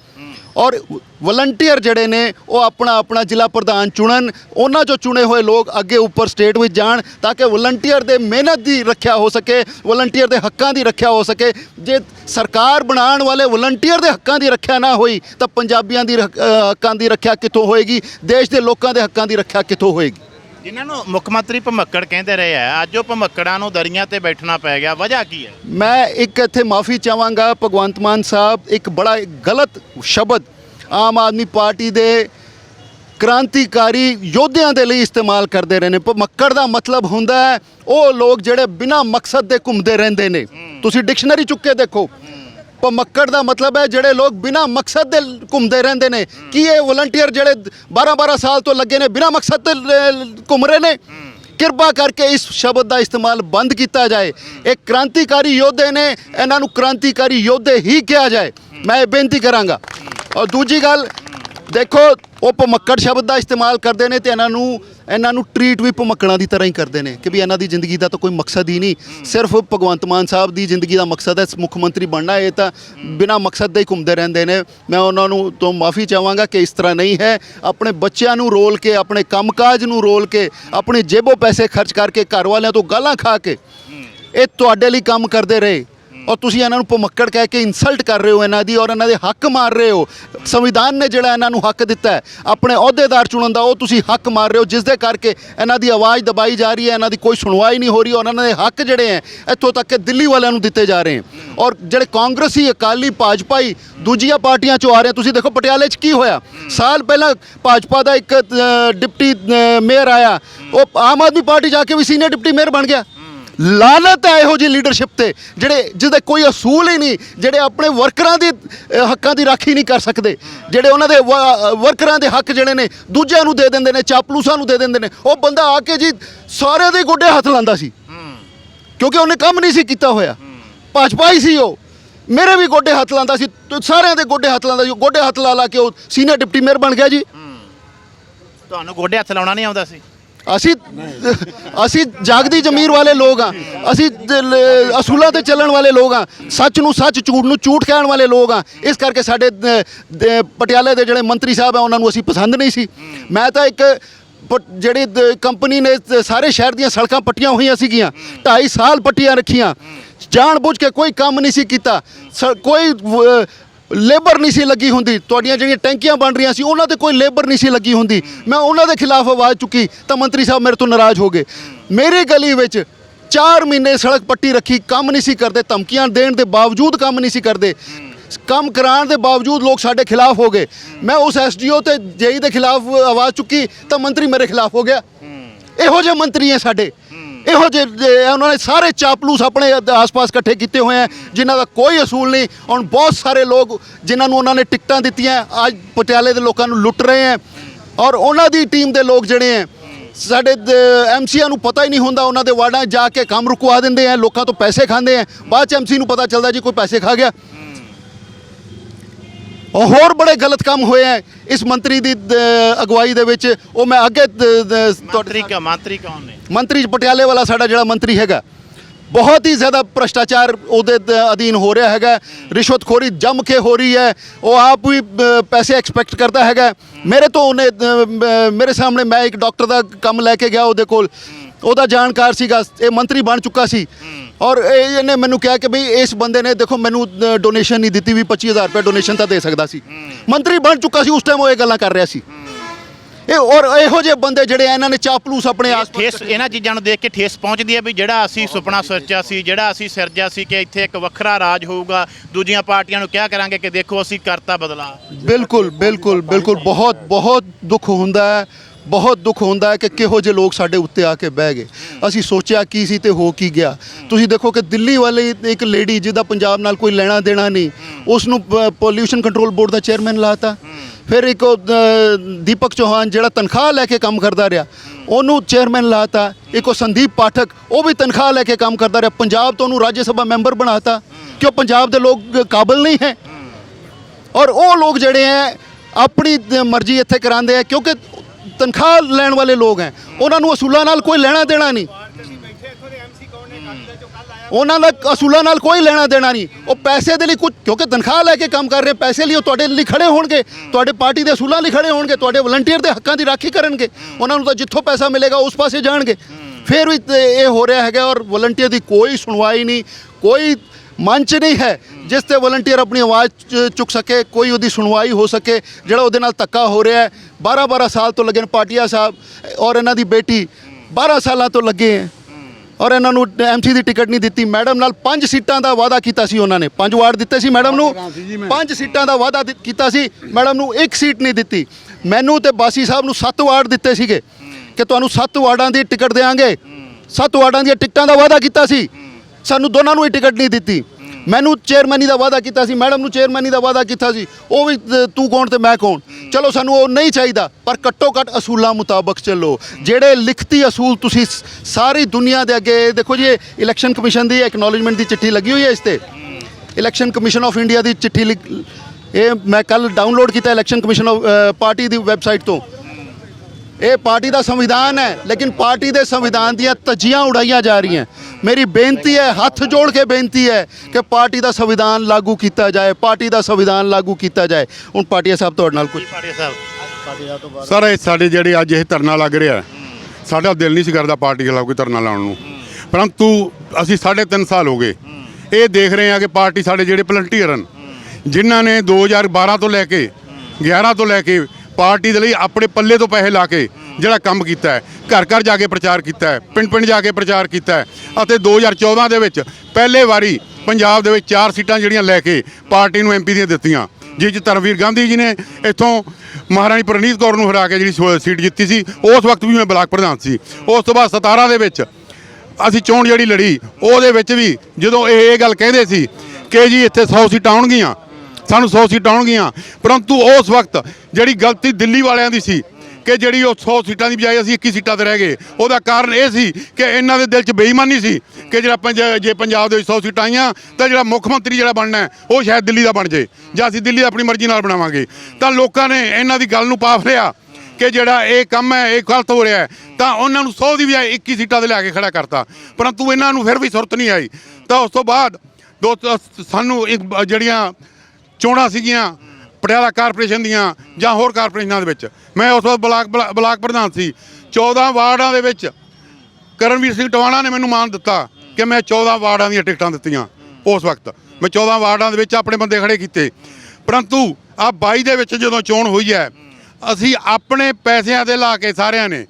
ਔਰ ਵਲੰਟੀਅਰ ਜਿਹੜੇ ਨੇ, ਉਹ ਆਪਣਾ ਆਪਣਾ ਜ਼ਿਲ੍ਹਾ ਪ੍ਰਧਾਨ ਚੁਣਨ, ਉਹਨਾਂ ਚੋਂ ਚੁਣੇ ਹੋਏ ਲੋਕ ਅੱਗੇ ਉੱਪਰ ਸਟੇਟ ਵਿੱਚ ਜਾਣ ਤਾਂ ਕਿ ਵਲੰਟੀਅਰ ਦੇ ਮਿਹਨਤ ਦੀ ਰੱਖਿਆ ਹੋ ਸਕੇ, ਵਲੰਟੀਅਰ ਦੇ ਹੱਕਾਂ ਦੀ ਰੱਖਿਆ ਹੋ ਸਕੇ। ਜੇ ਸਰਕਾਰ ਬਣਾਉਣ ਵਾਲੇ ਵਲੰਟੀਅਰ ਦੇ ਹੱਕਾਂ ਦੀ ਰੱਖਿਆ ਨਾ ਹੋਈ, ਤਾਂ ਪੰਜਾਬੀਆਂ ਦੀ ਰੱਖ- ਹੱਕਾਂ ਦੀ ਰੱਖਿਆ ਕਿੱਥੋਂ ਹੋਏਗੀ? ਦੇਸ਼ ਦੇ ਲੋਕਾਂ ਦੇ ਹੱਕਾਂ ਦੀ ਰੱਖਿਆ ਕਿੱਥੋਂ ਹੋਏਗੀ? ਜਿਨ੍ਹਾਂ ਨੂੰ ਮੁੱਖ ਮੰਤਰੀ ਭਮੱਕੜ ਕਹਿੰਦੇ ਰਹੇ ਆ ਅੱਜ ਉਹ ਭਮੱਕੜਾਂ ਨੂੰ ਦਰੀਆਂ ਤੇ ਬੈਠਣਾ ਪੈ ਗਿਆ ਵਜ੍ਹਾ ਕੀ ਹੈ? ਮੈਂ ਇੱਕ ਇੱਥੇ ਮਾਫੀ ਚਾਹਾਂਗਾ ਭਗਵੰਤ ਮਾਨ ਸਾਹਿਬ ਇੱਕ ਬੜਾ ਗਲਤ ਸ਼ਬਦ ਆਮ ਆਦਮੀ ਪਾਰਟੀ ਦੇ ਕ੍ਰਾਂਤੀਕਾਰੀ ਯੋਧਿਆਂ ਦੇ ਲਈ ਇਸਤੇਮਾਲ ਕਰਦੇ ਰਹੇ ਨੇ। ਮੱਕੜ ਦਾ ਮਤਲਬ ਹੁੰਦਾ ਹੈ ਉਹ ਲੋਕ ਜਿਹੜੇ ਬਿਨਾਂ ਮਕਸਦ ਦੇ ਘੁੰਮਦੇ ਰਹਿੰਦੇ ਨੇ। ਤੁਸੀਂ ਡਿਕਸ਼ਨਰੀ ਚੁੱਕ ਕੇ ਦੇਖੋ ਮੱਕੜ ਦਾ ਮਤਲਬ ਹੈ ਜਿਹੜੇ ਲੋਕ ਬਿਨਾਂ ਮਕਸਦ ਦੇ ਘੁੰਮਦੇ ਰਹਿੰਦੇ ਨੇ। ਕੀ ਇਹ ਵਲੰਟੀਅਰ ਜਿਹੜੇ 12 12 ਸਾਲ ਤੋਂ ਲੱਗੇ ਨੇ, ਬਿਨਾਂ ਮਕਸਦ ਦੇ ਘੁੰਮ ਰਹੇ ਨੇ? ਕਿਰਪਾ ਕਰਕੇ ਇਸ ਸ਼ਬਦ ਦਾ ਇਸਤੇਮਾਲ ਬੰਦ ਕੀਤਾ ਜਾਏ। ਇਹ ਕ੍ਰਾਂਤੀਕਾਰੀ ਯੋਧੇ ਨੇ ਇਹਨਾਂ ਨੂੰ ਕ੍ਰਾਂਤੀਕਾਰੀ ਯੋਧੇ ਹੀ ਕਿਹਾ ਜਾਏ। ਮੈਂ ਇਹ ਬੇਨਤੀ ਕਰਾਂਗਾ। ਔਰ ਦੂਜੀ ਗੱਲ ਦੇਖੋ, ਉਹ ਭਮੱਕੜ ਸ਼ਬਦ ਦਾ ਇਸਤੇਮਾਲ ਕਰਦੇ ਨੇ ਤੇ ਇਹਨਾਂ ਨੂੰ ਇਹਨਾਂ ਨੂੰ ਟਰੀਟ ਵੀ ਭਮੱਕੜਾਂ ਦੀ ਤਰ੍ਹਾਂ ਹੀ ਕਰਦੇ ਨੇ ਕਿ ਵੀ ਇਹਨਾਂ ਦੀ ਜ਼ਿੰਦਗੀ ਦਾ ਤਾਂ ਕੋਈ ਮਕਸਦ ਹੀ ਨਹੀਂ। ਸਿਰਫ ਭਗਵੰਤ ਮਾਨ ਸਾਹਿਬ ਦੀ ਜ਼ਿੰਦਗੀ ਦਾ ਮਕਸਦ ਹੈ ਮੁੱਖ ਮੰਤਰੀ ਬਣਨਾ, ਇਹ ਤਾਂ ਬਿਨਾਂ ਮਕਸਦ ਦੇ ਹੀ ਘੁੰਮਦੇ ਰਹਿੰਦੇ ਨੇ। ਮੈਂ ਉਹਨਾਂ ਨੂੰ ਤੋਂ ਮਾਫੀ ਚਾਹਾਂਗਾ ਕਿ ਇਸ ਤਰ੍ਹਾਂ ਨਹੀਂ ਹੈ। ਆਪਣੇ ਬੱਚਿਆਂ ਨੂੰ ਰੋਲ ਕੇ, ਆਪਣੇ ਕੰਮਕਾਜ ਨੂੰ ਰੋਲ ਕੇ, ਆਪਣੇ ਜੇਬੋਂ ਪੈਸੇ ਖਰਚ ਕਰਕੇ ਘਰ ਵਾਲਿਆਂ ਤੋਂ ਗਾਲਾਂ ਖਾ ਕੇ ਇਹ ਤੁਹਾਡੇ ਲਈ ਕੰਮ ਕਰਦੇ ਰਹੇ। ਔਰ ਤੁਸੀਂ ਇਹਨਾਂ ਨੂੰ ਭਮੱਕੜ ਕਹਿ ਕੇ ਇਨਸਲਟ ਕਰ ਰਹੇ ਹੋ ਇਹਨਾਂ ਦੀ ਔਰ ਇਹਨਾਂ ਦੇ ਹੱਕ ਮਾਰ ਰਹੇ ਹੋ। ਸੰਵਿਧਾਨ ਨੇ ਜਿਹੜਾ ਇਹਨਾਂ ਨੂੰ ਹੱਕ ਦਿੱਤਾ ਹੈ, ਆਪਣੇ ਅਹੁਦੇਦਾਰ ਚੁਣਨ ਦਾ ਉਹ ਤੁਸੀਂ ਹੱਕ ਮਾਰ ਰਹੇ ਹੋ ਜਿਸ ਦੇ ਕਰਕੇ ਇਹਨਾਂ ਦੀ ਆਵਾਜ਼ ਦਬਾਈ ਜਾ ਰਹੀ ਹੈ, ਇਹਨਾਂ ਦੀ ਕੋਈ ਸੁਣਵਾਈ ਨਹੀਂ ਹੋ ਰਹੀ ਔਰ ਇਹਨਾਂ ਦੇ ਹੱਕ ਜਿਹੜੇ ਹੈ, ਇੱਥੋਂ ਤੱਕ ਕਿ ਦਿੱਲੀ ਵਾਲਿਆਂ ਨੂੰ ਦਿੱਤੇ ਜਾ ਰਹੇ ਹਨ ਔਰ ਜਿਹੜੇ ਕਾਂਗਰਸੀ, ਅਕਾਲੀ ਭਾਜਪਾਈ ਦੂਜੀਆਂ ਪਾਰਟੀਆਂ ਚੋਂ ਆ ਰਹੇ ਤੁਸੀਂ ਦੇਖੋ ਪਟਿਆਲੇ 'ਚ ਕੀ ਹੋਇਆ। ਸਾਲ ਪਹਿਲਾਂ ਭਾਜਪਾ ਦਾ ਇੱਕ ਡਿਪਟੀ ਮੇਅਰ ਆਇਆ। ਉਹ ਆਮ ਆਦਮੀ ਪਾਰਟੀ ਜਾ ਕੇ ਵੀ ਸੀਨੀਅਰ ਡਿਪਟੀ ਮੇਅਰ ਬਣ ਗਿਆ। ਲਾਲਤ ਹੈ ਇਹੋ ਜੀ ਲੀਡਰਸ਼ਿਪ ਤੇ, ਜਿਹੜੇ ਜਿਹਦੇ ਕੋਈ ਅਸੂਲ ਹੀ ਨਹੀਂ, ਜਿਹੜੇ ਆਪਣੇ ਵਰਕਰਾਂ ਦੇ ਹੱਕਾਂ ਦੀ ਰਾਖੀ ਨਹੀਂ ਕਰ ਸਕਦੇ। ਜਿਹੜੇ ਉਹਨਾਂ ਦੇ ਵ- ਵਰਕਰਾਂ ਦੇ ਹੱਕ ਜਿਹੜੇ ਨੇ, ਦੂਜਿਆਂ ਨੂੰ ਦੇ ਦਿੰਦੇ ਨੇ ਚਾਪਲੂਸਾਂ ਨੂੰ ਦੇ ਦਿੰਦੇ ਨੇ, ਉਹ ਬੰਦਾ ਆ ਕੇ ਜੀ ਸਾਰਿਆਂ ਦੇ ਗੋਡੇ ਹੱਥ ਲਾਂਦਾ ਸੀ। ਕਿਉਂਕਿ ਉਹਨੇ ਕੰਮ ਨਹੀਂ ਸੀ ਕੀਤਾ ਹੋਇਆ। ਭਾਜਪਾ ਹੀ ਸੀ ਉਹ। ਮੇਰੇ ਵੀ ਗੋਡੇ ਹੱਥ ਲਾਂਦਾ ਸੀ ਸਾਰਿਆਂ ਦੇ ਗੋਡੇ ਹੱਥ ਲਾਂਦਾ ਸੀ। ਗੋਡੇ ਹੱਥ ਲਾ ਲਾ ਕੇ ਉਹ ਸੀਨੀਅਰ ਡਿਪਟੀ ਮੇਅਰ ਬਣ ਗਿਆ ਜੀ। ਤੁਹਾਨੂੰ ਗੋਡੇ ਹੱਥ ਲਾਉਣਾ ਨਹੀਂ ਆਉਂਦਾ ਸੀ। ਅਸੀਂ ਅਸੀਂ ਜਾਗਦੀ ਜ਼ਮੀਰ ਵਾਲੇ ਲੋਕ ਆ ਅਸੀਂ ਅਸੂਲਾਂ ਤੇ ਚੱਲਣ ਵਾਲੇ ਲੋਕ ਆ ਸੱਚ ਨੂੰ ਸੱਚ, ਝੂਠ ਨੂੰ ਝੂਠ ਕਹਿਣ ਵਾਲੇ ਲੋਕ ਆ ਇਸ ਕਰਕੇ ਸਾਡੇ ਪਟਿਆਲੇ ਦੇ ਜਿਹੜੇ ਮੰਤਰੀ ਸਾਹਿਬ ਆ, ਉਹਨਾਂ ਨੂੰ ਅਸੀਂ ਪਸੰਦ ਨਹੀਂ ਸੀ। ਮੈਂ ਤਾਂ ਇੱਕ ਪ- ਜਿਹੜੀ ਕੰਪਨੀ ਨੇ ਸਾਰੇ ਸ਼ਹਿਰ ਦੀਆਂ ਸੜਕਾਂ ਪੱਟੀਆਂ ਹੋਈਆਂ ਸੀਗੀਆਂ। 2.5 ਸਾਲ ਪੱਟੀਆਂ ਰੱਖੀਆਂ। ਜਾਣ ਬੁੱਝ ਕੇ ਕੋਈ ਕੰਮ ਨਹੀਂ ਸੀ ਕੀਤਾ। ਸ- ਕੋਈ ਲੇਬਰ ਨਹੀਂ ਸੀ ਲੱਗੀ ਹੁੰਦੀ। ਤੁਹਾਡੀਆਂ ਜਿਹੜੀਆਂ ਟੈਂਕੀਆਂ ਬਣ ਰਹੀਆਂ ਸੀ, ਉਹਨਾਂ ਤੇ ਕੋਈ ਲੇਬਰ ਨਹੀਂ ਸੀ ਲੱਗੀ ਹੁੰਦੀ। ਮੈਂ ਉਹਨਾਂ ਦੇ ਖਿਲਾਫ ਆਵਾਜ਼ ਚੁੱਕੀ, ਤਾਂ ਮੰਤਰੀ ਸਾਹਿਬ ਮੇਰੇ ਤੋਂ ਨਾਰਾਜ਼ ਹੋ ਗਏ। ਮੇਰੀ ਗਲੀ ਵਿੱਚ 4 ਮਹੀਨੇ ਸੜਕ ਪੱਟੀ ਰੱਖੀ, ਕੰਮ ਨਹੀਂ ਸੀ ਕਰਦੇ, ਧਮਕੀਆਂ ਦੇਣ ਦੇ ਬਾਵਜੂਦ ਕੰਮ ਨਹੀਂ ਸੀ ਕਰਦੇ। ਕੰਮ ਕਰਾਉਣ ਦੇ ਬਾਵਜੂਦ ਲੋਕ ਸਾਡੇ ਖਿਲਾਫ ਹੋ ਗਏ। ਮੈਂ ਉਸ ਐਸਡੀਓ ਤੇ ਜੇਈ ਦੇ ਖਿਲਾਫ ਆਵਾਜ਼ ਚੁੱਕੀ, ਤਾਂ ਮੰਤਰੀ ਮੇਰੇ ਖਿਲਾਫ ਹੋ ਗਿਆ। ਇਹੋ ਜਿਹੇ ਮੰਤਰੀ ਹੈ ਸਾਡੇ। ਇਹੋ ਜਿਹੇ ਜੇ ਉਹਨਾਂ ਨੇ ਸਾਰੇ ਚਾਪਲੂਸ ਆਪਣੇ ਅਦ- ਆਸ-ਪਾਸ ਇਕੱਠੇ ਕੀਤੇ ਹੋਏ ਆ, ਜਿਨ੍ਹਾਂ ਦਾ ਕੋਈ ਅਸੂਲ ਨਹੀਂ। ਹੁਣ ਬਹੁਤ ਸਾਰੇ ਲੋਕ ਜਿਨ੍ਹਾਂ ਨੂੰ ਉਹਨਾਂ ਨੇ ਟਿਕਟਾਂ ਦਿੱਤੀਆਂ, ਅੱਜ ਪਟਿਆਲੇ ਦੇ ਲੋਕਾਂ ਨੂੰ ਲੁੱਟ ਰਹੇ ਆ। ਔਰ ਉਹਨਾਂ ਦੀ ਟੀਮ ਦੇ ਲੋਕ ਜਿਹੜੇ ਆ, ਸਾਡੇ ਐਮਸੀਆਂ ਨੂੰ ਪਤਾ ਹੀ ਨਹੀਂ ਹੁੰਦਾ ਉਹਨਾਂ ਦੇ ਵਾਰਡਾਂ 'ਚ ਜਾ ਕੇ ਕੰਮ ਰੁਕਵਾ ਦਿੰਦੇ ਆ, ਲੋਕਾਂ ਤੋਂ ਪੈਸੇ ਖਾਂਦੇ ਆ। ਬਾਅਦ ਚ ਐਮਸੀ ਨੂੰ ਪਤਾ ਚੱਲਦਾ ਜੀ ਕੋਈ ਪੈਸੇ ਖਾ ਗਿਆ। ਹੋਰ ਬੜੇ ਗਲਤ ਕੰਮ ਹੋਏ ਆ ਇਸ ਮੰਤਰੀ ਦੀ ਅਗਵਾਈ ਦੇ ਵਿੱਚ ਉਹ ਮੈਂ ਅੱਗੇ ਮੰਤਰੀ ਕਾ ਮੰਤਰੀ ਕੌਣ ਨੇ? ਮੰਤਰੀ ਪਟਿਆਲੇ ਵਾਲਾ ਸਾਡਾ ਜਿਹੜਾ ਮੰਤਰੀ ਹੈਗਾ ਬਹੁਤ ਹੀ ਜ਼ਿਆਦਾ ਭ੍ਰਸ਼ਟਾਚਾਰ ਉਹਦੇ ਅਧੀਨ ਹੋ ਰਿਹਾ ਹੈਗਾ। ਰਿਸ਼ਵਤਖੋਰੀ ਜੰਮ ਕੇ ਹੋ ਰਹੀ ਹੈ। ਉਹ ਆਪ ਵੀ ਪੈਸੇ ਐਕਸਪੈਕਟ ਕਰਦਾ ਹੈਗਾ। ਮੇਰੇ ਤੋਂ ਉਹਨੇ ਮੇਰੇ ਸਾਹਮਣੇ ਮੈਂ ਇੱਕ ਡਾਕਟਰ ਦਾ ਕੰਮ ਲੈ ਕੇ ਗਿਆ ਉਹਦੇ ਕੋਲ। ਉਹਦਾ ਜਾਣਕਾਰ ਸੀਗਾ। ਇਹ ਮੰਤਰੀ ਬਣ ਚੁੱਕਾ ਸੀ। ਔਰ ਇਹ- ਇਹਨੇ ਮੈਨੂੰ ਕਿਹਾ ਕਿ ਬਈ ਇਸ ਬੰਦੇ ਨੇ ਦੇਖੋ ਮੈਨੂੰ ਡੋਨੇਸ਼ਨ ਨਹੀਂ ਦਿੱਤੀ ਵੀ 25000 ਰੁਪਏ ਡੋਨੇਸ਼ਨ ਤਾਂ ਦੇ ਸਕਦਾ ਸੀ। ਮੰਤਰੀ ਬਣ ਚੁੱਕਾ ਸੀ ਉਸ ਟਾਈਮ ਉਹ ਇਹ ਗੱਲਾਂ ਕਰ ਰਿਹਾ ਸੀ। ਇਹ ਔਰ ਇਹੋ ਜਿਹੇ ਬੰਦੇ ਜਿਹੜੇ ਇਹਨਾਂ ਨੇ ਚਾਪਲੂਸ ਆਪਣੇ ਆਸ ਠੇਸ ਇਹਨਾਂ ਚੀਜ਼ਾਂ ਨੂੰ ਦੇਖ ਕੇ ਠੇਸ ਪਹੁੰਚਦੀ ਹੈ ਵੀ ਜਿਹੜਾ ਅਸੀਂ ਸੁਪਨਾ ਸੋਚਿਆ ਸੀ ਜਿਹੜਾ ਅਸੀਂ ਸਿਰਜਿਆ ਸੀ ਕਿ ਇੱਥੇ ਇੱਕ ਵੱਖਰਾ ਰਾਜ ਹੋਊਗਾ ਦੂਜੀਆਂ ਪਾਰਟੀਆਂ ਨੂੰ ਕਿਹਾ ਕਰਾਂਗੇ ਕਿ ਦੇਖੋ ਅਸੀਂ ਕਰਤਾ ਬਦਲਾ ਬਿਲਕੁਲ ਬਿਲਕੁਲ ਬਿਲਕੁਲ। ਬਹੁਤ ਬਹੁਤ ਦੁੱਖ ਹੁੰਦਾ ਹੈ। ਬਹੁਤ ਦੁੱਖ ਹੁੰਦਾ ਹੈ ਕਿ ਕਿਹੋ ਜਿਹੇ ਲੋਕ ਸਾਡੇ ਉੱਤੇ ਆ ਕੇ ਬਹਿ ਗਏ। ਅਸੀਂ ਸੋਚਿਆ ਕੀ ਸੀ ਤੇ ਹੋ ਕੀ ਗਿਆ। ਤੁਸੀਂ ਦੇਖੋ ਕਿ ਦਿੱਲੀ ਵਾਲੀ ਇੱਕ ਲੇਡੀ ਜਿਹਦਾ ਪੰਜਾਬ ਨਾਲ ਕੋਈ ਲੈਣਾ ਦੇਣਾ ਨਹੀਂ ਉਸ ਨੂੰ ਪੋਲਿਊਸ਼ਨ ਕੰਟਰੋਲ ਬੋਰਡ ਦਾ ਚੇਅਰਮੈਨ ਲਾਤਾ। ਫਿਰ ਇੱਕ ਉਹ, ਦੀਪਕ ਚੌਹਾਨ ਜਿਹੜਾ ਤਨਖਾਹ ਲੈ ਕੇ ਕੰਮ ਕਰਦਾ ਰਿਹਾ ਉਹਨੂੰ ਚੇਅਰਮੈਨ ਲਾਤਾ। ਇੱਕ ਉਹ ਸੰਦੀਪ ਪਾਠਕ ਉਹ ਵੀ ਤਨਖਾਹ ਲੈ ਕੇ ਕੰਮ ਕਰਦਾ ਰਿਹਾ। ਪੰਜਾਬ ਤੋਂ ਉਹਨੂੰ ਰਾਜ ਸਭਾ ਮੈਂਬਰ ਬਣਾਤਾ। ਕਿਉਂ ਪੰਜਾਬ ਦੇ ਲੋਕ ਕਾਬਲ ਨਹੀਂ ਹੈ? ਔਰ ਉਹ ਲੋਕ ਜਿਹੜੇ ਹੈ ਆਪਣੀ ਮਰਜ਼ੀ ਇੱਥੇ ਕਰਾਉਂਦੇ ਆ ਕਿਉਂਕਿ ਤਨਖਾਹ ਲੈਣ ਵਾਲੇ ਲੋਕ ਹੈ। ਉਹਨਾਂ ਨੂੰ ਅਸੂਲਾਂ ਨਾਲ ਕੋਈ ਲੈਣਾ ਦੇਣਾ ਨਹੀਂ। ਉਹਨਾਂ ਦਾ ਅਸੂਲਾਂ ਨਾਲ ਕੋਈ ਲੈਣਾ ਦੇਣਾ ਨਹੀਂ। ਉਹ ਪੈਸੇ ਦੇ ਲਈ ਕੁਝ ਕਿਉਂਕਿ ਤਨਖਾਹ ਲੈ ਕੇ ਕੰਮ ਕਰ ਰਹੇ ਪੈਸੇ ਲਈ ਉਹ ਤੁਹਾਡੇ ਲਈ ਖੜੇ ਹੋਣਗੇ। ਤੁਹਾਡੇ ਪਾਰਟੀ ਦੇ ਅਸੂਲਾਂ ਲਈ ਖੜੇ ਹੋਣਗੇ। ਤੁਹਾਡੇ ਵਲੰਟੀਅਰ ਦੇ ਹੱਕਾਂ ਦੀ ਰਾਖੀ ਕਰਨਗੇ। ਉਹਨਾਂ ਨੂੰ ਤਾਂ ਜਿੱਥੋਂ ਪੈਸਾ ਮਿਲੇਗਾ ਉਸ ਪਾਸੇ ਜਾਣਗੇ। ਫਿਰ ਵੀ ਇਹ ਹੋ ਰਿਹਾ ਹੈਗਾ ਔਰ ਵਲੰਟੀਅਰ ਦੀ ਕੋਈ ਸੁਣਵਾਈ ਨਹੀਂ। ਕੋਈ ਮੰਚ ਨਹੀਂ ਹੈ ਜਿਸ ਤੇ ਵਲੰਟੀਅਰ ਆਪਣੀ ਆਵਾਜ਼ ਚ- ਚੁੱਕ ਸਕੇ ਕੋਈ ਉਹਦੀ ਸੁਣਵਾਈ ਹੋ ਸਕੇ ਜਿਹੜਾ ਉਹਦੇ ਨਾਲ ਧੱਕਾ ਹੋ ਰਿਹਾ ਹੈ। 12 12 ਸਾਲ ਤੋਂ ਲੱਗੇ ਨੇ ਪਾਟਿਆ ਸਾਹਿਬ ਔਰ ਇਹਨਾਂ ਦੀ ਬੇਟੀ 12 ਸਾਲਾਂ ਤੋਂ ਲੱਗੇ ਹੈ। ਔਰ ਇਹਨਾਂ ਨੂੰ ਐਮਸੀ ਦੀ ਟਿਕਟ ਨਹੀਂ ਦਿੱਤੀ। ਮੈਡਮ ਨਾਲ ਪੰਜ ਸੀਟਾਂ ਦਾ ਵਾਅਦਾ ਕੀਤਾ ਸੀ ਉਹਨਾਂ ਨੇ। ਪੰਜ ਵਾਰਡ ਦਿੱਤੇ ਸੀ ਮੈਡਮ ਨੂੰ। ਪੰਜ ਸੀਟਾਂ ਦਾ ਵਾਅਦਾ ਕੀਤਾ ਸੀ। ਮੈਡਮ ਨੂੰ ਇੱਕ ਸੀਟ ਨਹੀਂ ਦਿੱਤੀ। ਮੈਨੂੰ ਤੇ ਬਾਸੀ ਸਾਹਿਬ ਨੂੰ ਸੱਤ ਵਾਰਡ ਦਿੱਤੇ ਸੀਗੇ ਕਿ ਤੁਹਾਨੂੰ ਸੱਤ ਵਾਰਡਾਂ ਦੀ ਟਿਕਟ ਦੇਵਾਂਗੇ ਸੱਤ ਵਾਰਡਾਂ ਦੀਆਂ ਟਿਕਟਾਂ ਦਾ ਵਾਅਦਾ ਕੀਤਾ ਸੀ। ਸਾਨੂੰ ਦੋਨਾਂ ਨੂੰ ਹੀ ਟਿਕਟ ਨਹੀਂ ਦਿੱਤੀ। ਮੈਨੂੰ ਚੇਅਰਮੈਨੀ ਦਾ ਵਾਅਦਾ ਕੀਤਾ ਸੀ ਮੈਡਮ ਨੂੰ ਚੇਅਰਮੈਨੀ ਦਾ ਵਾਅਦਾ ਕੀਤਾ ਸੀ ਉਹ ਵੀ ਤ- ਕੌਣ ਤੇ ਮੈਂ ਕੌਣ? ਚਲੋ ਸਾਨੂੰ ਉਹ ਨਹੀਂ ਚਾਹੀਦਾ ਪਰ ਘੱਟੋ ਘੱਟ ਅਸੂਲਾਂ ਮੁਤਾਬਕ ਚੱਲੋ। ਜਿਹੜੇ ਲਿਖਤੀ ਅਸੂਲ ਤੁਸੀਂ ਸਾਰੀ ਦੁਨੀਆ ਦੇ ਅੱਗੇ ਦੇਖੋ ਜੀ ਇਲੈਕਸ਼ਨ ਕਮਿਸ਼ਨ ਦੀ ਐਕਨੋਲਜਮੈਂਟ ਦੀ ਚਿੱਠੀ ਲੱਗੀ ਹੋਈ ਹੈ ਇਸ ਤੇ। ਇਲੈਕਸ਼ਨ ਕਮਿਸ਼ਨ ਆਫ ਇੰਡੀਆ ਦੀ ਚਿੱਠੀ ਇਹ ਮੈਂ ਕੱਲ ਡਾਊਨਲੋਡ ਕੀਤਾ ਇਲੈਕਸ਼ਨ ਕਮਿਸ਼ਨ ਆਫ ਪਾਰਟੀ ਦੀ ਵੈਬਸਾਈਟ ਤੋਂ। ਇਹ ਪਾਰਟੀ ਦਾ ਸੰਵਿਧਾਨ ਹੈ ਲੇਕਿਨ ਪਾਰਟੀ ਦੇ ਸੰਵਿਧਾਨ ਦੀਆਂ ਧੱਜੀਆਂ ਉਡਾਈਆਂ ਜਾ ਰਹੀਆਂ। ਮੇਰੀ ਬੇਨਤੀ ਹੈ ਹੱਥ ਜੋੜ ਕੇ ਬੇਨਤੀ ਹੈ ਕਿ ਪਾਰਟੀ ਦਾ ਸੰਵਿਧਾਨ ਲਾਗੂ ਕੀਤਾ ਜਾਏ ਪਾਰਟੀ ਦਾ ਸੰਵਿਧਾਨ ਲਾਗੂ ਕੀਤਾ ਜਾਏ। ਹੁਣ ਪਾਟਿਆ ਸਾਹਿਬ ਤੁਹਾਡੇ ਨਾਲ ਕੁਝ ਪਾਟਿਆ ਸਾਹਿਬ। ਸਰ ਇਹ ਸਾਡੇ ਜਿਹੜੇ ਅੱਜ ਇਹ ਧਰਨਾ ਲੱਗ ਰਿਹਾ ਸਾਡਾ ਦਿਲ ਨਹੀਂ ਸੀ ਕਰਦਾ ਪਾਰਟੀ ਖਿਲਾਫ ਕੋਈ ਧਰਨਾ ਲਾਉਣ ਨੂੰ। ਪਰੰਤੂ ਅਸੀਂ 3.5 ਸਾਲ ਹੋ ਗਏ। ਇਹ ਦੇਖ ਰਹੇ ਹਾਂ ਕਿ ਪਾਰਟੀ ਸਾਡੇ ਜਿਹੜੇ ਵਲੰਟੀਅਰ ਹਨ ਜਿਨ੍ਹਾਂ ਨੇ 2012 ਤੋਂ ਲੈ ਕੇ 11 ਤੋਂ ਲੈ ਕੇ ਪਾਰਟੀ ਦੇ ਲਈ ਆਪਣੇ ਪੱਲੇ ਤੋਂ ਪੈਸੇ ਲਾ ਕੇ ਜਿਹੜਾ ਕੰਮ ਕੀਤਾ ਹੈ, ਘਰ ਘਰ ਜਾ ਕੇ ਪ੍ਰਚਾਰ ਕੀਤਾ ਹੈ, ਪਿੰਡ ਪਿੰਡ ਜਾ ਕੇ ਪ੍ਰਚਾਰ ਕੀਤਾ ਹੈ ਅਤੇ 2014 ਦੇ ਵਿੱਚ ਪਹਿਲੇ ਵਾਰੀ ਪੰਜਾਬ ਦੇ ਵਿੱਚ ਚਾਰ ਸੀਟਾਂ ਜਿਹੜੀਆਂ ਲੈ ਕੇ ਪਾਰਟੀ ਨੂੰ ਐਮਪੀ ਦੀਆਂ ਦਿੱਤੀਆਂ। ਜਿਸ 'ਚ ਧਰਮਵੀਰ ਗਾਂਧੀ ਜੀ ਨੇ ਇੱਥੋਂ ਮਹਾਰਾਣੀ ਪ੍ਰਨੀਤ ਕੌਰ ਨੂੰ ਹਰਾ ਕੇ ਜਿਹੜੀ ਸੋ- ਸੀਟ ਜਿੱਤੀ ਸੀ, ਉਸ ਵਕਤ ਵੀ ਮੈਂ ਬਲਾਕ ਪ੍ਰਧਾਨ ਸੀ। ਉਸ ਤੋਂ ਬਾਅਦ 17 ਦੇ ਵਿੱਚ ਅਸੀਂ ਚੋਣ ਜਿਹੜੀ ਲੜੀ, ਉਹਦੇ ਵਿੱਚ ਵੀ ਜਦੋਂ ਇਹ ਇਹ ਗੱਲ ਕਹਿੰਦੇ ਸੀ ਕਿ ਜੀ ਇੱਥੇ 100 ਸੀਟਾਂ ਆਉਣਗੀਆਂ ਸਾਨੂੰ 100 ਸੀਟਾਂ ਆਉਣਗੀਆਂ। ਪਰੰਤੂ ਉਸ ਵਕਤ ਜਿਹੜੀ ਗਲਤੀ ਦਿੱਲੀ ਵਾਲਿਆਂ ਦੀ ਸੀ ਕਿ ਜਿਹੜੀ ਉਹ 100 ਸੀਟਾਂ ਦੀ ਬਜਾਏ ਅਸੀਂ 21 ਸੀਟਾਂ ਤੇ ਰਹਿ ਗਏ। ਉਹਦਾ ਕਾਰਨ ਇਹ ਸੀ ਕਿ ਇਹਨਾਂ ਦੇ ਦਿਲ 'ਚ ਬੇਈਮਾਨੀ ਸੀ ਕਿ ਜਿਹੜਾ ਪੰਜ ਜੇ ਪੰਜਾਬ ਦੇ ਵਿੱਚ 100 ਸੀਟਾਂ ਆਈਆਂ, ਤਾਂ ਜਿਹੜਾ ਮੁੱਖ ਮੰਤਰੀ ਜਿਹੜਾ ਬਣਨਾ ਉਹ ਸ਼ਾਇਦ ਦਿੱਲੀ ਦਾ ਬਣ ਜੇ। ਜਾਂ ਅਸੀਂ ਦਿੱਲੀ ਦਾ ਆਪਣੀ ਮਰਜ਼ੀ ਨਾਲ ਬਣਾਵਾਂਗੇ। ਤਾਂ ਲੋਕਾਂ ਨੇ ਇਹਨਾਂ ਦੀ ਗੱਲ ਨੂੰ ਪਾਫ ਲਿਆ ਕਿ ਜਿਹੜਾ ਇਹ ਕੰਮ ਹੈ, ਇਹ ਗਲਤ ਹੋ ਰਿਹਾ ਤਾਂ ਉਹਨਾਂ ਨੂੰ 100 ਦੀ ਬਜਾਏ 21 ਸੀਟਾਂ ਤੇ ਲਿਆ ਕੇ ਖੜਾ ਕਰਤਾ। ਪਰੰਤੂ ਇਹਨਾਂ ਨੂੰ ਫਿਰ ਵੀ ਸੁਰਤ ਨਹੀਂ ਆਈ। ਤਾਂ ਉਸ ਤੋਂ ਬਾਅਦ ਦੋ, ਸਾਨੂੰ ਇੱਕ ਜਿਹੜੀਆਂ ਚੋਣਾਂ ਸੀਗੀਆਂ, ਪਟਿਆਲਾ ਕਾਰਪੋਰੇਸ਼ਨ ਦੀਆਂ ਜਾਂ ਹੋਰ ਕਾਰਪੋਰੇਸ਼ਨਾਂ ਦੇ ਵਿੱਚ। ਮੈਂ ਉਸ ਵਕਤ ਬਲਾਕ, ਬਲਾ- ਬਲਾਕ ਪ੍ਰਧਾਨ ਸੀ। 14 ਵਾਰਡਾਂ ਦੇ ਵਿੱਚ ਕਰਨਵੀਰ ਸਿੰਘ ਟਵਾਣਾ ਨੇ ਮੈਨੂੰ ਮਾਨ ਦਿੱਤਾ ਕਿ ਮੈਂ 14 ਵਾਰਡਾਂ ਦੀਆਂ ਟਿਕਟਾਂ ਦਿੱਤੀਆਂ ਉਸ ਵਕਤ। ਮੈਂ 14 ਵਾਰਡਾਂ ਦੇ ਵਿੱਚ ਆਪਣੇ ਬੰਦੇ ਖੜੇ ਕੀਤੇ। ਪਰੰਤੂ ਆ 22 ਦੇ ਵਿੱਚ ਜਦੋਂ ਚੋਣ ਹੋਈ ਹੈ, ਅਸੀਂ ਆਪਣੇ ਪੈਸਿਆਂ 'ਤੇ ਲਾ ਕੇ ਸਾਰਿਆਂ ਨੇ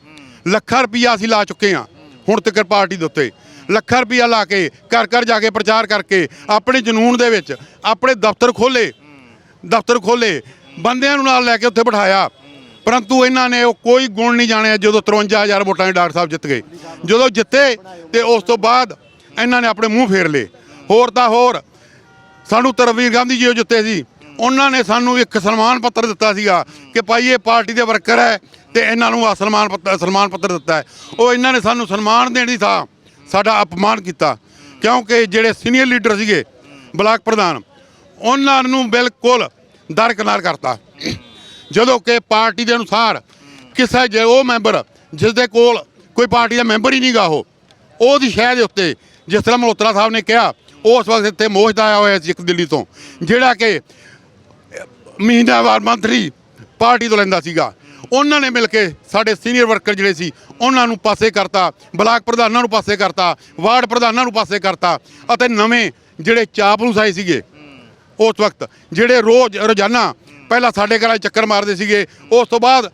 ਲੱਖਾਂ ਰੁਪਈਆ ਅਸੀਂ ਲਾ ਚੁੱਕੇ ਹਾਂ। ਹੁਣ ਤੱਕ ਪਾਰਟੀ ਦੇ ਉੱਤੇ ਲੱਖਾਂ ਰੁਪਈਆ ਲਾ ਕੇ, ਘਰ ਘਰ ਜਾ ਕੇ ਪ੍ਰਚਾਰ ਕਰਕੇ, ਆਪਣੇ ਜਨੂਨ ਦੇ ਵਿੱਚ, ਆਪਣੇ ਦਫ਼ਤਰ ਖੋਲੇ ਦਫ਼ਤਰ ਖੋਲੇ ਬੰਦਿਆਂ ਨੂੰ ਨਾਲ ਲੈ ਕੇ ਉੱਥੇ ਬਿਠਾਇਆ। ਪਰੰਤੂ ਇਹਨਾਂ ਨੇ ਉਹ ਕੋਈ ਗੁਣ ਨਹੀਂ ਜਾਣਿਆ ਜਦੋਂ 53000 ਵੋਟਾਂ ਦੇ ਡਾਕਟਰ ਸਾਹਿਬ ਜਿੱਤ ਗਏ। ਜਦੋਂ ਜਿੱਤੇ ਤੇ ਉਸ ਤੋਂ ਬਾਅਦ ਇਹਨਾਂ ਨੇ ਆਪਣੇ ਮੂੰਹ ਫੇਰ ਲਏ। ਹੋਰ ਤਾਂ ਹੋਰ, ਸਾਨੂੰ ਤਰਵੀਰ ਗਾਂਧੀ ਜੀ ਉਹ ਜਿੱਤੇ ਸੀ। ਉਹਨਾਂ ਨੇ ਸਾਨੂੰ ਇੱਕ ਸਨਮਾਨ ਪੱਤਰ ਦਿੱਤਾ ਸੀਗਾ ਕਿ ਭਾਈ ਇਹ ਪਾਰਟੀ ਦੇ ਵਰਕਰ ਹੈ ਤੇ ਇਹਨਾਂ ਨੂੰ ਆ ਸਨਮਾਨ ਪੱਤਰ ਸਨਮਾਨ ਪੱਤਰ ਦਿੱਤਾ ਹੈ। ਉਹ ਇਹਨਾਂ ਨੇ ਸਾਨੂੰ ਸਨਮਾਨ ਦੇਣ ਦੀ ਥਾਂ ਸਾਡਾ ਅਪਮਾਨ ਕੀਤਾ। ਕਿਉਂਕਿ ਜਿਹੜੇ ਸੀਨੀਅਰ ਲੀਡਰ ਸੀਗੇ, ਬਲਾਕ ਪ੍ਰਧਾਨ, ਉਹਨਾਂ ਨੂੰ ਬਿਲਕੁਲ ਦਰਕਨਾਰ ਕਰਤਾ। ਜਦੋਂ ਕਿ ਪਾਰਟੀ ਦੇ ਅਨੁਸਾਰ ਕਿਸੇ ਜੇ ਉਹ ਮੈਂਬਰ ਜਿਸ ਦੇ ਕੋਲ ਕੋਈ ਪਾਰਟੀ ਦਾ ਮੈਂਬਰ ਹੀ ਨਹੀਂਗਾ ਉਹ, ਉਹਦੀ ਸ਼ਹਿ ਦੇ ਉੱਤੇ, ਜਿਸ ਤਰ੍ਹਾਂ ਮਲਹੋਤਰਾ ਸਾਹਿਬ ਨੇ ਕਿਹਾ, ਉਸ ਵਕਤ ਇੱਥੇ ਮੋਹਦਾ ਆਇਆ ਹੋਇਆ ਸੀ ਇੱਕ ਦਿੱਲੀ ਤੋਂ, ਜਿਹੜਾ ਕਿ ਮਹੀਨਾਵਾਰ ਮੰਤਰੀ ਪਾਰਟੀ ਤੋਂ ਲੈਂਦਾ ਸੀਗਾ। ਉਹਨਾਂ ਨੇ ਮਿਲ ਕੇ ਸਾਡੇ ਸੀਨੀਅਰ ਵਰਕਰ ਜਿਹੜੇ ਸੀ, ਉਹਨਾਂ ਨੂੰ ਪਾਸੇ ਕਰਤਾ, ਬਲਾਕ ਪ੍ਰਧਾਨਾਂ ਨੂੰ ਪਾਸੇ ਕਰਤਾ, ਵਾਰਡ ਪ੍ਰਧਾਨਾਂ ਨੂੰ ਪਾਸੇ ਕਰਤਾ ਅਤੇ ਨਵੇਂ ਜਿਹੜੇ ਚਾਪਲੂਸ ਆਏ ਸੀਗੇ, ਉਸ ਵਕਤ ਜਿਹੜੇ ਰੋਜ਼ ਰੋਜ਼ਾਨਾ ਪਹਿਲਾਂ ਸਾਡੇ ਘਰਾਂ 'ਚ ਚੱਕਰ ਮਾਰਦੇ ਸੀਗੇ, ਉਸ ਤੋਂ ਬਾਅਦ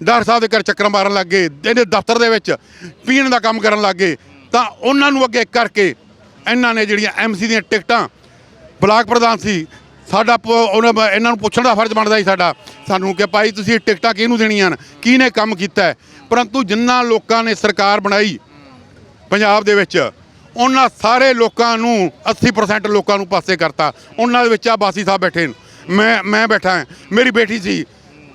ਡਾਕਟਰ ਸਾਹਿਬ ਦੇ ਘਰ ਚੱਕਰ ਮਾਰਨ ਲੱਗ ਗਏ, ਇਹਦੇ ਦਫ਼ਤਰ ਦੇ ਵਿੱਚ ਪੀਣ ਦਾ ਕੰਮ ਕਰਨ ਲੱਗ ਗਏ, ਤਾਂ ਉਹਨਾਂ ਨੂੰ ਅੱਗੇ ਕਰਕੇ ਇਹਨਾਂ ਨੇ ਜਿਹੜੀਆਂ ਐਮਸੀ ਦੀਆਂ ਟਿਕਟਾਂ ਬਲਾਕ ਪ੍ਰਧਾਨ ਸੀ ਸਾਡਾ ਪ- ਉਹਨਾਂ ਬ- ਇਹਨਾਂ ਨੂੰ ਪੁੱਛਣ ਦਾ ਫਰਜ਼ ਬਣਦਾ ਸੀ ਸਾਡਾ। ਸਾਨੂੰ ਕਿ ਭਾਈ ਤੁਸੀਂ ਟਿਕਟਾਂ ਕਿਹਨੂੰ ਦੇਣੀਆਂ ਨੇ ਕਿਹਨੇ ਕੰਮ ਕੀਤਾ ਹੈ? ਪਰੰਤੂ ਜਿੰਨਾ ਲੋਕਾਂ ਨੇ ਸਰਕਾਰ ਬਣਾਈ ਪੰਜਾਬ ਦੇ ਵਿੱਚ, ਉਹਨਾਂ ਸਾਰੇ ਲੋਕਾਂ ਨੂੰ 80% ਲੋਕਾਂ ਨੂੰ ਪਾਸੇ ਕਰਤਾ। ਉਹਨਾਂ ਦੇ ਵਿੱਚ ਆ ਬਾਸੀ ਸਾਹਿਬ ਬੈਠੇ ਨੇ। ਮੈਂ ਮੈਂ ਬੈਠਾ ਹਾਂ। ਮੇਰੀ ਬੇਟੀ ਸੀ,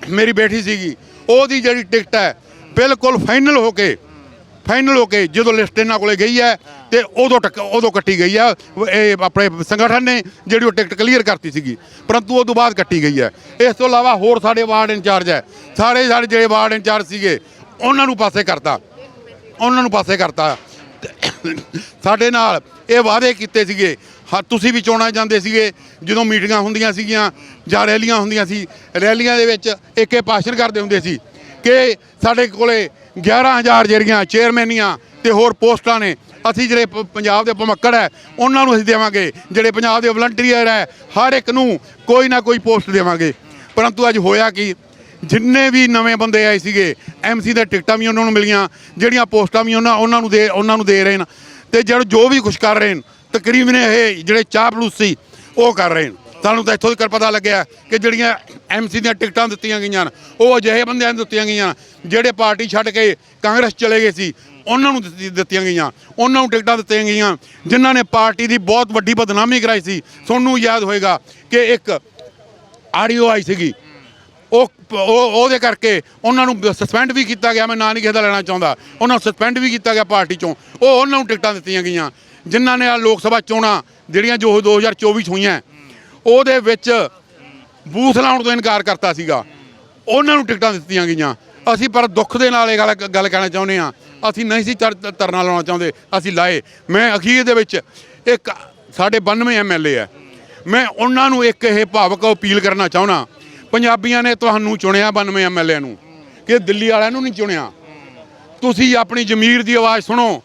ਮੇਰੀ ਬੇਟੀ ਸੀਗੀ। ਉਹਦੀ ਜਿਹੜੀ ਟਿਕਟ ਹੈ, ਬਿਲਕੁਲ ਫਾਈਨਲ ਹੋ ਕੇ ਫਾਈਨਲ ਹੋ ਕੇ ਜਦੋਂ ਲਿਸਟ ਇਹਨਾਂ ਕੋਲੇ ਗਈ ਹੈ ਤੇ ਉਦੋਂ ਟੱਕ ਉਦੋਂ ਕੱਟੀ ਗਈ ਆ। ਇਹ ਆਪਣੇ ਸੰਗਠਨ ਨੇ ਜਿਹੜੀ ਉਹ ਟਿਕਟ ਕਲੀਅਰ ਕਰਤੀ ਸੀਗੀ, ਪਰੰਤੂ ਉਸ ਤੋਂ ਬਾਅਦ ਕੱਟੀ ਗਈ ਹੈ ਇਸ ਤੋਂ ਇਲਾਵਾ ਹੋਰ ਸਾਡੇ ਵਾਰਡ ਇੰਚਾਰਜ ਹੈ ਸਾਰੇ ਸਾਡੇ ਜਿਹੜੇ ਵਾਰਡ ਇੰਚਾਰਜ ਸੀਗੇ, ਉਹਨਾਂ ਨੂੰ ਪਾਸੇ ਕਰਤਾ। ਉਹਨਾਂ ਨੂੰ ਪਾਸੇ ਕਰਤਾ। ਸਾਡੇ ਨਾਲ ਇਹ ਵਾਅਦੇ ਕੀਤੇ ਸੀਗੇ, ਹਾਂ, ਤੁਸੀਂ ਵੀ ਚੋਣਾਂ ਜਾਂਦੇ ਸੀਗੇ, ਜਦੋਂ ਮੀਟਿੰਗਾਂ ਹੁੰਦੀਆਂ ਸੀਗੀਆਂ ਜਾਂ ਰੈਲੀਆਂ ਹੁੰਦੀਆਂ ਸੀ, ਰੈਲੀਆਂ ਦੇ ਵਿੱਚ ਇੱਕ ਇੱਕ ਭਾਸ਼ਣ ਕਰਦੇ ਹੁੰਦੇ ਸੀ ਕਿ ਸਾਡੇ ਕੋਲੇ 11000 ਜਿਹੜੀਆਂ ਚੇਅਰਮੈਨੀਆਂ ਤੇ ਹੋਰ ਪੋਸਟਾਂ ਨੇ ਅਸੀਂ ਜਿਹੜੇ ਪ- ਪੰਜਾਬ ਦੇ ਭਮੱਕੜ ਹੈ, ਉਹਨਾਂ ਨੂੰ ਅਸੀਂ ਦੇਵਾਂਗੇ। ਜਿਹੜੇ ਪੰਜਾਬ ਦੇ ਵਲੰਟੀਅਰ ਹੈ, ਹਰ ਇੱਕ ਨੂੰ ਕੋਈ ਨਾ ਕੋਈ ਪੋਸਟ ਦੇਵਾਂਗੇ। ਪਰੰਤੂ ਅੱਜ ਹੋਇਆ ਕੀ? ਜਿੰਨੇ ਵੀ ਨਵੇਂ ਬੰਦੇ ਆਏ ਸੀਗੇ ਐਮਸੀ ਦੇ ਟਿਕਟਾਂ ਵੀ ਉਹਨਾਂ ਨੂੰ ਮਿਲੀਆਂ, ਜਿਹੜੀਆਂ ਪੋਸਟਾਂ ਵੀ ਉਹਨਾਂ ਉਹਨਾਂ ਨੂੰ ਦੇ, ਉਹਨਾਂ ਨੂੰ ਦੇ ਰਹੇ ਨੇ। ਤੇ ਜਿਹੜਾ ਜੋ ਵੀ ਕੁਝ ਕਰ ਰਹੇ ਨੇ, ਤਕਰੀਬਨ ਇਹ ਜਿਹੜੇ ਚਾਪਲੂਸ ਸੀ, ਉਹ ਕਰ ਰਹੇ ਨੇ। ਸਾਨੂੰ ਤਾਂ ਇੱਥੋਂ ਤੱਕ ਪਤਾ ਲੱਗਿਆ ਕਿ ਜਿਹੜੀਆਂ ਐਮਸੀ ਦੀਆਂ ਟਿਕਟਾਂ ਦਿੱਤੀਆਂ ਗਈਆਂ ਹਨ ਉਹ ਅਜਿਹੇ ਬੰਦਿਆਂ ਨੂੰ ਦਿੱਤੀਆਂ ਗਈਆਂ ਹਨ ਜਿਹੜੇ ਪਾਰਟੀ ਛੱਡ ਕੇ ਕਾਂਗਰਸ ਚਲੇ ਗਏ ਸੀ ਉਹਨਾਂ ਨੂੰ ਦਿੱਤੀ- ਦਿੱਤੀਆਂ ਗਈਆਂ। ਉਹਨਾਂ ਨੂੰ ਟਿਕਟਾਂ ਦਿੱਤੀਆਂ ਗਈਆਂ। ਜਿਨ੍ਹਾਂ ਨੇ ਪਾਰਟੀ ਦੀ ਬਹੁਤ ਵੱਡੀ ਬਦਨਾਮੀ ਕਰਾਈ ਸੀ। ਤੁਹਾਨੂੰ ਯਾਦ ਹੋਏਗਾ ਕਿ ਇੱਕ ਆਡੀਓ ਆਈ ਸੀਗੀ। ਉਹ ਉਹ ਉਹਦੇ ਕਰਕੇ ਉਹਨਾਂ ਨੂੰ ਸਸਪੈਂਡ ਵੀ ਕੀਤਾ ਗਿਆ। ਮੈਂ ਨਾਂ ਨਹੀਂ ਕਿਸੇ ਦਾ ਲੈਣਾ ਚਾਹੁੰਦਾ। ਉਹਨਾਂ ਨੂੰ ਸਸਪੈਂਡ ਵੀ ਕੀਤਾ ਗਿਆ ਪਾਰਟੀ ਚੋਂ। ਉਹ ਉਹਨਾਂ ਨੂੰ ਟਿਕਟਾਂ ਦਿੱਤੀਆਂ ਗਈਆਂ। ਜਿਨ੍ਹਾਂ ਨੇ ਆ ਲੋਕ ਸਭਾ ਚੋਣਾਂ ਜਿਹੜੀਆਂ ਜੋ 2024 ਚ ਹੋਈਆਂ, ਉਹਦੇ ਵਿੱਚ ਬੂਥ ਲਾਉਣ ਤੋਂ ਇਨਕਾਰ ਕਰਤਾ ਸੀਗਾ। ਉਹਨਾਂ ਨੂੰ ਟਿਕਟਾਂ ਦਿੱਤੀਆਂ ਗਈਆਂ। ਅਸੀਂ ਪਰ ਦੁੱਖ ਦੇ ਨਾਲ ਇਹ ਗੱਲ ਗੱਲ ਕਹਿਣਾ ਚਾਹੁੰਦੇ ਆ ਅਸੀਂ ਨਹੀਂ ਸੀ ਧਰ- ਧਰਨਾ ਲਾਉਣਾ ਚਾਹੁੰਦੇ, ਅਸੀਂ ਲਾਏ। ਮੈਂ ਅਖੀਰ ਦੇ ਵਿੱਚ ਇੱਕ ਸਾਡੇ 92 ਐਮਐਲਏ ਆ ਮੈਂ ਉਹਨਾਂ ਨੂੰ ਇੱਕ ਇਹ ਭਾਵਕ ਅਪੀਲ ਕਰਨਾ ਚਾਹੁੰਦਾ, ਪੰਜਾਬੀਆਂ ਨੇ ਤੁਹਾਨੂੰ ਚੁਣਿਆ 92 ਐਮਐਲਏ ਨੂੰ, ਕਿ ਦਿੱਲੀ ਵਾਲਿਆਂ ਨੂੰ ਨਹੀਂ ਚੁਣਿਆ। ਤੁਸੀਂ ਆਪਣੀ ਜ਼ਮੀਰ ਦੀ ਆਵਾਜ਼ ਸੁਣੋ,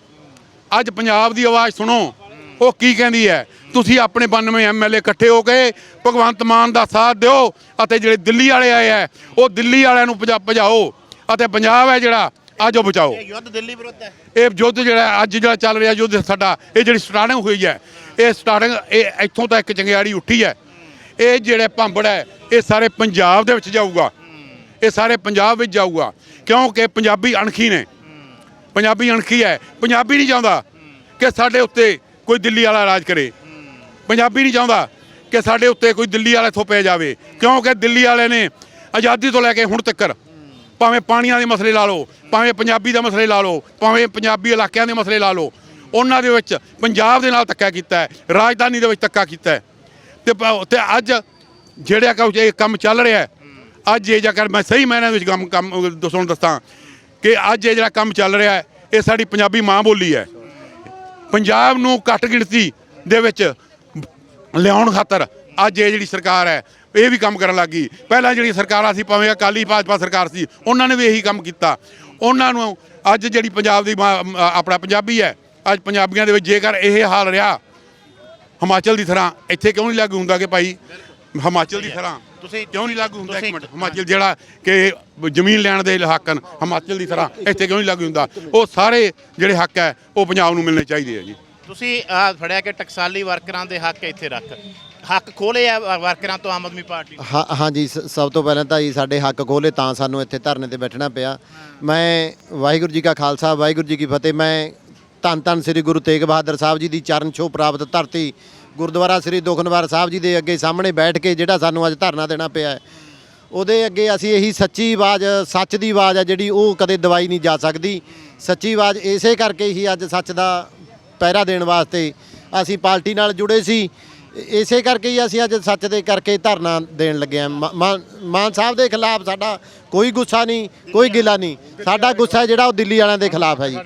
ਅੱਜ ਪੰਜਾਬ ਦੀ ਆਵਾਜ਼ ਸੁਣੋ, ਉਹ ਕੀ ਕਹਿੰਦੀ ਹੈ? ਤੁਸੀਂ ਆਪਣੇ 92 ਐਮਐਲਏ ਇਕੱਠੇ ਹੋ ਕੇ ਭਗਵੰਤ ਮਾਨ ਦਾ ਸਾਥ ਦਿਓ ਅਤੇ ਜਿਹੜੇ ਦਿੱਲੀ ਵਾਲੇ ਆਏ ਆ ਉਹ ਦਿੱਲੀ ਵਾਲਿਆਂ ਨੂੰ ਭਜਾ- ਭਜਾਓ ਅਤੇ ਪੰਜਾਬ ਹੈ ਜਿਹੜਾ ਉਹ ਬਚਾਓ। ਇਹ ਯੁੱਧ ਦਿੱਲੀ ਵਿਰੁੱਧ ਹੈ। ਇਹ ਯੁੱਧ ਜਿਹੜਾ ਅੱਜ ਜਿਹੜਾ ਚੱਲ ਰਿਹਾ ਯੁੱਧ ਸਾਡਾ ਇਹ ਜਿਹੜੀ ਸਟਾਰਟਿੰਗ ਹੋਈ ਹੈ ਇਹ ਸਟਾਰਟਿੰਗ ਇਹ ਇੱਥੋਂ ਤੱਕ ਚੰਗਿਆੜੀ ਉੱਠੀ ਹੈ। ਇਹ ਜਿਹੜੇ ਭਾਂਬੜ ਹੈ ਇਹ ਸਾਰੇ ਪੰਜਾਬ ਦੇ ਵਿੱਚ ਜਾਊਗਾ। ਇਹ ਸਾਰੇ ਪੰਜਾਬ ਵਿੱਚ ਜਾਊਗਾ ਕਿਉਂਕਿ ਪੰਜਾਬੀ ਅਣਖੀ ਨੇ। ਪੰਜਾਬੀ ਅਣਖੀ ਹੈ ਪੰਜਾਬੀ ਨਹੀਂ ਚਾਹੁੰਦਾ ਕਿ ਸਾਡੇ ਉੱਤੇ ਕੋਈ ਦਿੱਲੀ ਵਾਲਾ ਰਾਜ ਕਰੇ। ਪੰਜਾਬੀ ਨਹੀਂ ਚਾਹੁੰਦਾ ਕਿ ਸਾਡੇ ਉੱਤੇ ਕੋਈ ਦਿੱਲੀ ਵਾਲਾ ਥੋਪਿਆ ਜਾਵੇ ਕਿਉਂਕਿ ਦਿੱਲੀ ਵਾਲੇ ਨੇ ਆਜ਼ਾਦੀ ਤੋਂ ਲੈ ਕੇ ਹੁਣ ਤੱਕ ਭਾਵੇਂ ਪਾਣੀਆਂ ਦੇ ਮਸਲੇ ਲਾ ਲਓ, ਭਾਵੇਂ ਪੰਜਾਬੀ ਦੇ ਮਸਲੇ ਲਾ ਲਓ, ਭਾਵੇਂ ਪੰਜਾਬੀ ਇਲਾਕਿਆਂ ਦੇ ਮਸਲੇ ਲਾ ਲਓ, ਉਹਨਾਂ ਦੇ ਵਿੱਚ ਪੰਜਾਬ ਦੇ ਨਾਲ ਧੱਕਾ ਕੀਤਾ ਹੈ, ਰਾਜਧਾਨੀ ਦੇ ਵਿੱਚ ਧੱਕਾ ਕੀਤਾ ਹੈ। ਤੇ ਤੇ ਅੱਜ ਜਿਹੜਾ ਇਹ ਕੰਮ ਚੱਲ ਰਿਹਾ ਹੈ, ਅੱਜ ਇਹ ਜੇਕਰ ਮੈਂ ਸਹੀ ਮਾਇਨੇ ਵਿੱਚ ਕੰਮ ਕੰਮ ਦੱਸਣ ਦੱਸਾਂ ਕਿ ਅੱਜ ਇਹ ਜਿਹੜਾ ਕੰਮ ਚੱਲ ਰਿਹਾ ਹੈ, ਇਹ ਸਾਡੀ ਪੰਜਾਬੀ ਮਾਂ ਬੋਲੀ ਹੈ। ਪੰਜਾਬ ਨੂੰ ਘੱਟ ਗਿਣਤੀ ਦੇ ਵਿੱਚ ਲਿਆਉਣ ਖਾਤਰ ਅੱਜ ਇਹ ਜਿਹੜੀ ਸਰਕਾਰ ਹੈ ਇਹ ਵੀ ਕੰਮ ਕਰਨ ਲੱਗੀ ਪਹਿਲਾਂ ਜਿਹੜੀ ਸਰਕਾਰਾਂ ਸੀ ਭਾਵੇਂ ਅਕਾਲੀ ਭਾਜਪਾ ਸਰਕਾਰ ਸੀ ਉਹਨਾਂ ਨੇ ਵੀ ਇਹੀ ਕੰਮ ਕੀਤਾ। ਉਹਨਾਂ ਨੂੰ ਅੱਜ ਜਿਹੜੀ ਪੰਜਾਬ ਦੀ ਆਪਣਾ ਪੰਜਾਬੀ ਹੈ ਅੱਜ ਪੰਜਾਬੀਆਂ ਦੇ ਵਿੱਚ ਜੇਕਰ ਇਹ ਹਾਲ ਰਿਹਾ ਹਿਮਾਚਲ ਦੀ ਤਰ੍ਹਾਂ ਇੱਥੇ ਕਿਉਂ ਨਹੀਂ ਲਾਗੂ ਹੁੰਦਾ ਕਿ ਭਾਈ ਹਿਮਾਚਲ ਦੀ ਤਰ੍ਹਾਂ ਤੁਸੀਂ ਕਿਉਂ ਨਹੀਂ ਲਾਗੂ ਹੁੰਦਾ ਇੱਕ ਮਿੰਟ ਹਿਮਾਚਲ ਜਿਹੜਾ ਕਿ ਜ਼ਮੀਨ ਲੈਣ ਦੇ ਹੱਕ ਹਨ ਹਿਮਾਚਲ ਦੀ ਤਰ੍ਹਾਂ ਇੱਥੇ ਕਿਉਂ ਨਹੀਂ ਲਾਗੂ ਹੁੰਦਾ? ਉਹ ਸਾਰੇ ਜਿਹੜੇ ਹੱਕ ਹੈ ਉਹ ਪੰਜਾਬ ਨੂੰ ਮਿਲਣੇ ਚਾਹੀਦੇ ਆ ਜੀ। ਤੁਸੀਂ ਆ ਫੜਿਆ ਕਿ ਟਕਸਾਲੀ ਵਰਕਰਾਂ ਦੇ ਹੱਕ ਇੱਥੇ ਰੱਖ। ਹੱਕ ਖੋਲੇ ਆ ਵ- ਵਰਕਰਾਂ ਤੋਂ ਆਮ ਆਦਮੀ ਪਾਰਟੀ ਨੇ। ਹਾਂ ਹਾਂਜੀ ਸ- ਸਭ ਤੋਂ ਪਹਿਲਾਂ ਤਾਂ ਜੀ ਸਾਡੇ ਹੱਕ ਖੋਲੇ ਤਾਂ ਸਾਨੂੰ ਇੱਥੇ ਧਰਨੇ ਤੇ ਬੈਠਣਾ ਪਿਆ। ਮੈਂ ਵਾਹਿਗੁਰੂ ਜੀ ਕਾ ਖਾਲਸਾ ਵਾਹਿਗੁਰੂ ਜੀ ਕੀ ਫਤਿਹ। ਮੈਂ ਧੰਨ ਧੰਨ ਸ੍ਰੀ ਗੁਰੂ ਤੇਗ ਬਹਾਦਰ ਸਾਹਿਬ ਜੀ ਦੀ ਚਰਨ ਛੋਹ ਪ੍ਰਾਪਤ ਧਰਤੀ ਗੁਰਦੁਆਰਾ ਸ੍ਰੀ ਦੁਖਨਵਾਰ ਸਾਹਿਬ ਜੀ ਦੇ ਅੱਗੇ ਸਾਹਮਣੇ ਬੈਠ ਕੇ ਜਿਹੜਾ ਸਾਨੂੰ ਅੱਜ ਧਰਨਾ ਦੇਣਾ ਪਿਆ ਹੈ। ਉਹਦੇ ਅੱਗੇ ਅਸੀਂ ਇਹੀ ਸੱਚੀ ਆਵਾਜ਼ ਸੱਚ ਦੀ ਆਵਾਜ਼ ਆ ਜਿਹੜੀ ਉਹ ਕਦੇ ਦਵਾਈ ਨਹੀਂ ਜਾ ਸਕਦੀ। ਸੱਚੀ ਆਵਾਜ਼ ਇਸੇ ਕਰਕੇ ਹੀ ਅੱਜ ਸੱਚ ਦਾ ਪਹਿਰਾ ਦੇਣ ਵਾਸਤੇ ਅਸੀਂ ਪਾਰਟੀ ਨਾਲ ਜੁੜੇ ਸੀ। ਇਸੇ ਕਰਕੇ ਹੀ ਅਸੀਂ ਅੱਜ ਸੱਚ ਦੇ ਕਰਕੇ ਧਰਨਾ ਦੇਣ ਲੱਗੇ ਹਾਂ। ਮਾਨ ਮਾਨ ਸਾਹਿਬ ਦੇ ਖਿਲਾਫ ਸਾਡਾ ਕੋਈ ਗੁੱਸਾ ਨਹੀਂ, ਕੋਈ ਗਿਲਾ ਨਹੀਂ। ਸਾਡਾ ਗੁੱਸਾ ਜਿਹੜਾ ਉਹ ਦਿੱਲੀ ਵਾਲਿਆਂ ਦੇ ਖਿਲਾਫ ਹੈ ਜੀ।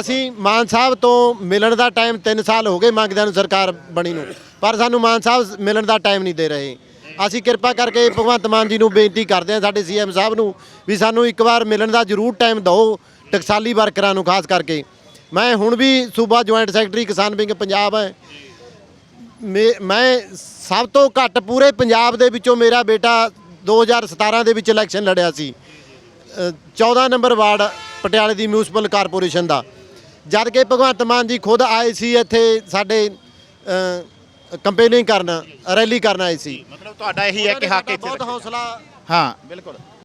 ਅਸੀਂ ਮਾਨ ਸਾਹਿਬ ਤੋਂ ਮਿਲਣ ਦਾ ਟਾਈਮ 3 ਸਾਲ ਹੋ ਗਏ ਮੰਗਦਿਆਂ ਨੂੰ ਸਰਕਾਰ ਬਣੀ ਨੂੰ। ਪਰ ਸਾਨੂੰ ਮਾਨ ਸਾਹਿਬ ਮਿਲਣ ਦਾ ਟਾਈਮ ਨਹੀਂ ਦੇ ਰਹੇ। ਅਸੀਂ ਕਿਰਪਾ ਕਰਕੇ ਭਗਵੰਤ ਮਾਨ ਜੀ ਨੂੰ ਬੇਨਤੀ ਕਰਦੇ ਹਾਂ, ਸਾਡੇ ਸੀਐਮ ਸਾਹਿਬ ਨੂੰ, ਵੀ ਸਾਨੂੰ ਇੱਕ ਵਾਰ ਮਿਲਣ ਦਾ ਜ਼ਰੂਰ ਟਾਈਮ ਦਿਓ, ਟਕਸਾਲੀ ਵਰਕਰਾਂ ਨੂੰ, ਖਾਸ ਕਰਕੇ। ਮੈਂ ਹੁਣ ਵੀ ਸੂਬਾ ਜੁਆਇੰਟ ਸੈਕਟਰੀ ਕਿਸਾਨ ਵਿੰਗ ਪੰਜਾਬ ਹੈ। ਮੇ- ਮੈਂ ਸਭ ਤੋਂ ਘੱਟ ਪੂਰੇ ਪੰਜਾਬ ਦੇ ਵਿੱਚੋਂ ਮੇਰਾ ਬੇਟਾ 2017 ਦੇ ਵਿੱਚ ਇਲੈਕਸ਼ਨ ਲੜਿਆ ਸੀ। ਅ, 14 ਨੰਬਰ ਵਾਰਡ ਪਟਿਆਲੇ ਦੀ ਮਿਊਨਿਸਪਲ ਕਾਰਪੋਰੇਸ਼ਨ ਦਾ। ਜਦ ਕਿ ਭਗਵੰਤ ਮਾਨ ਜੀ ਖੁਦ ਆਏ ਸੀ ਇੱਥੇ ਸਾਡੇ ਕੰਪੇਨਿੰਗ ਕਰਨ ਰੈਲੀ ਕਰਨ ਆਏ ਸੀ। ਮਤਲਬ ਤੁਹਾਡਾ ਇਹੀ ਹੈ ਕਿ ਹੱਕ ਇੱਥੇ ਬਹੁਤ। ਹੌਸਲਾ ਹਾਂ। ਬਿਲਕੁਲ।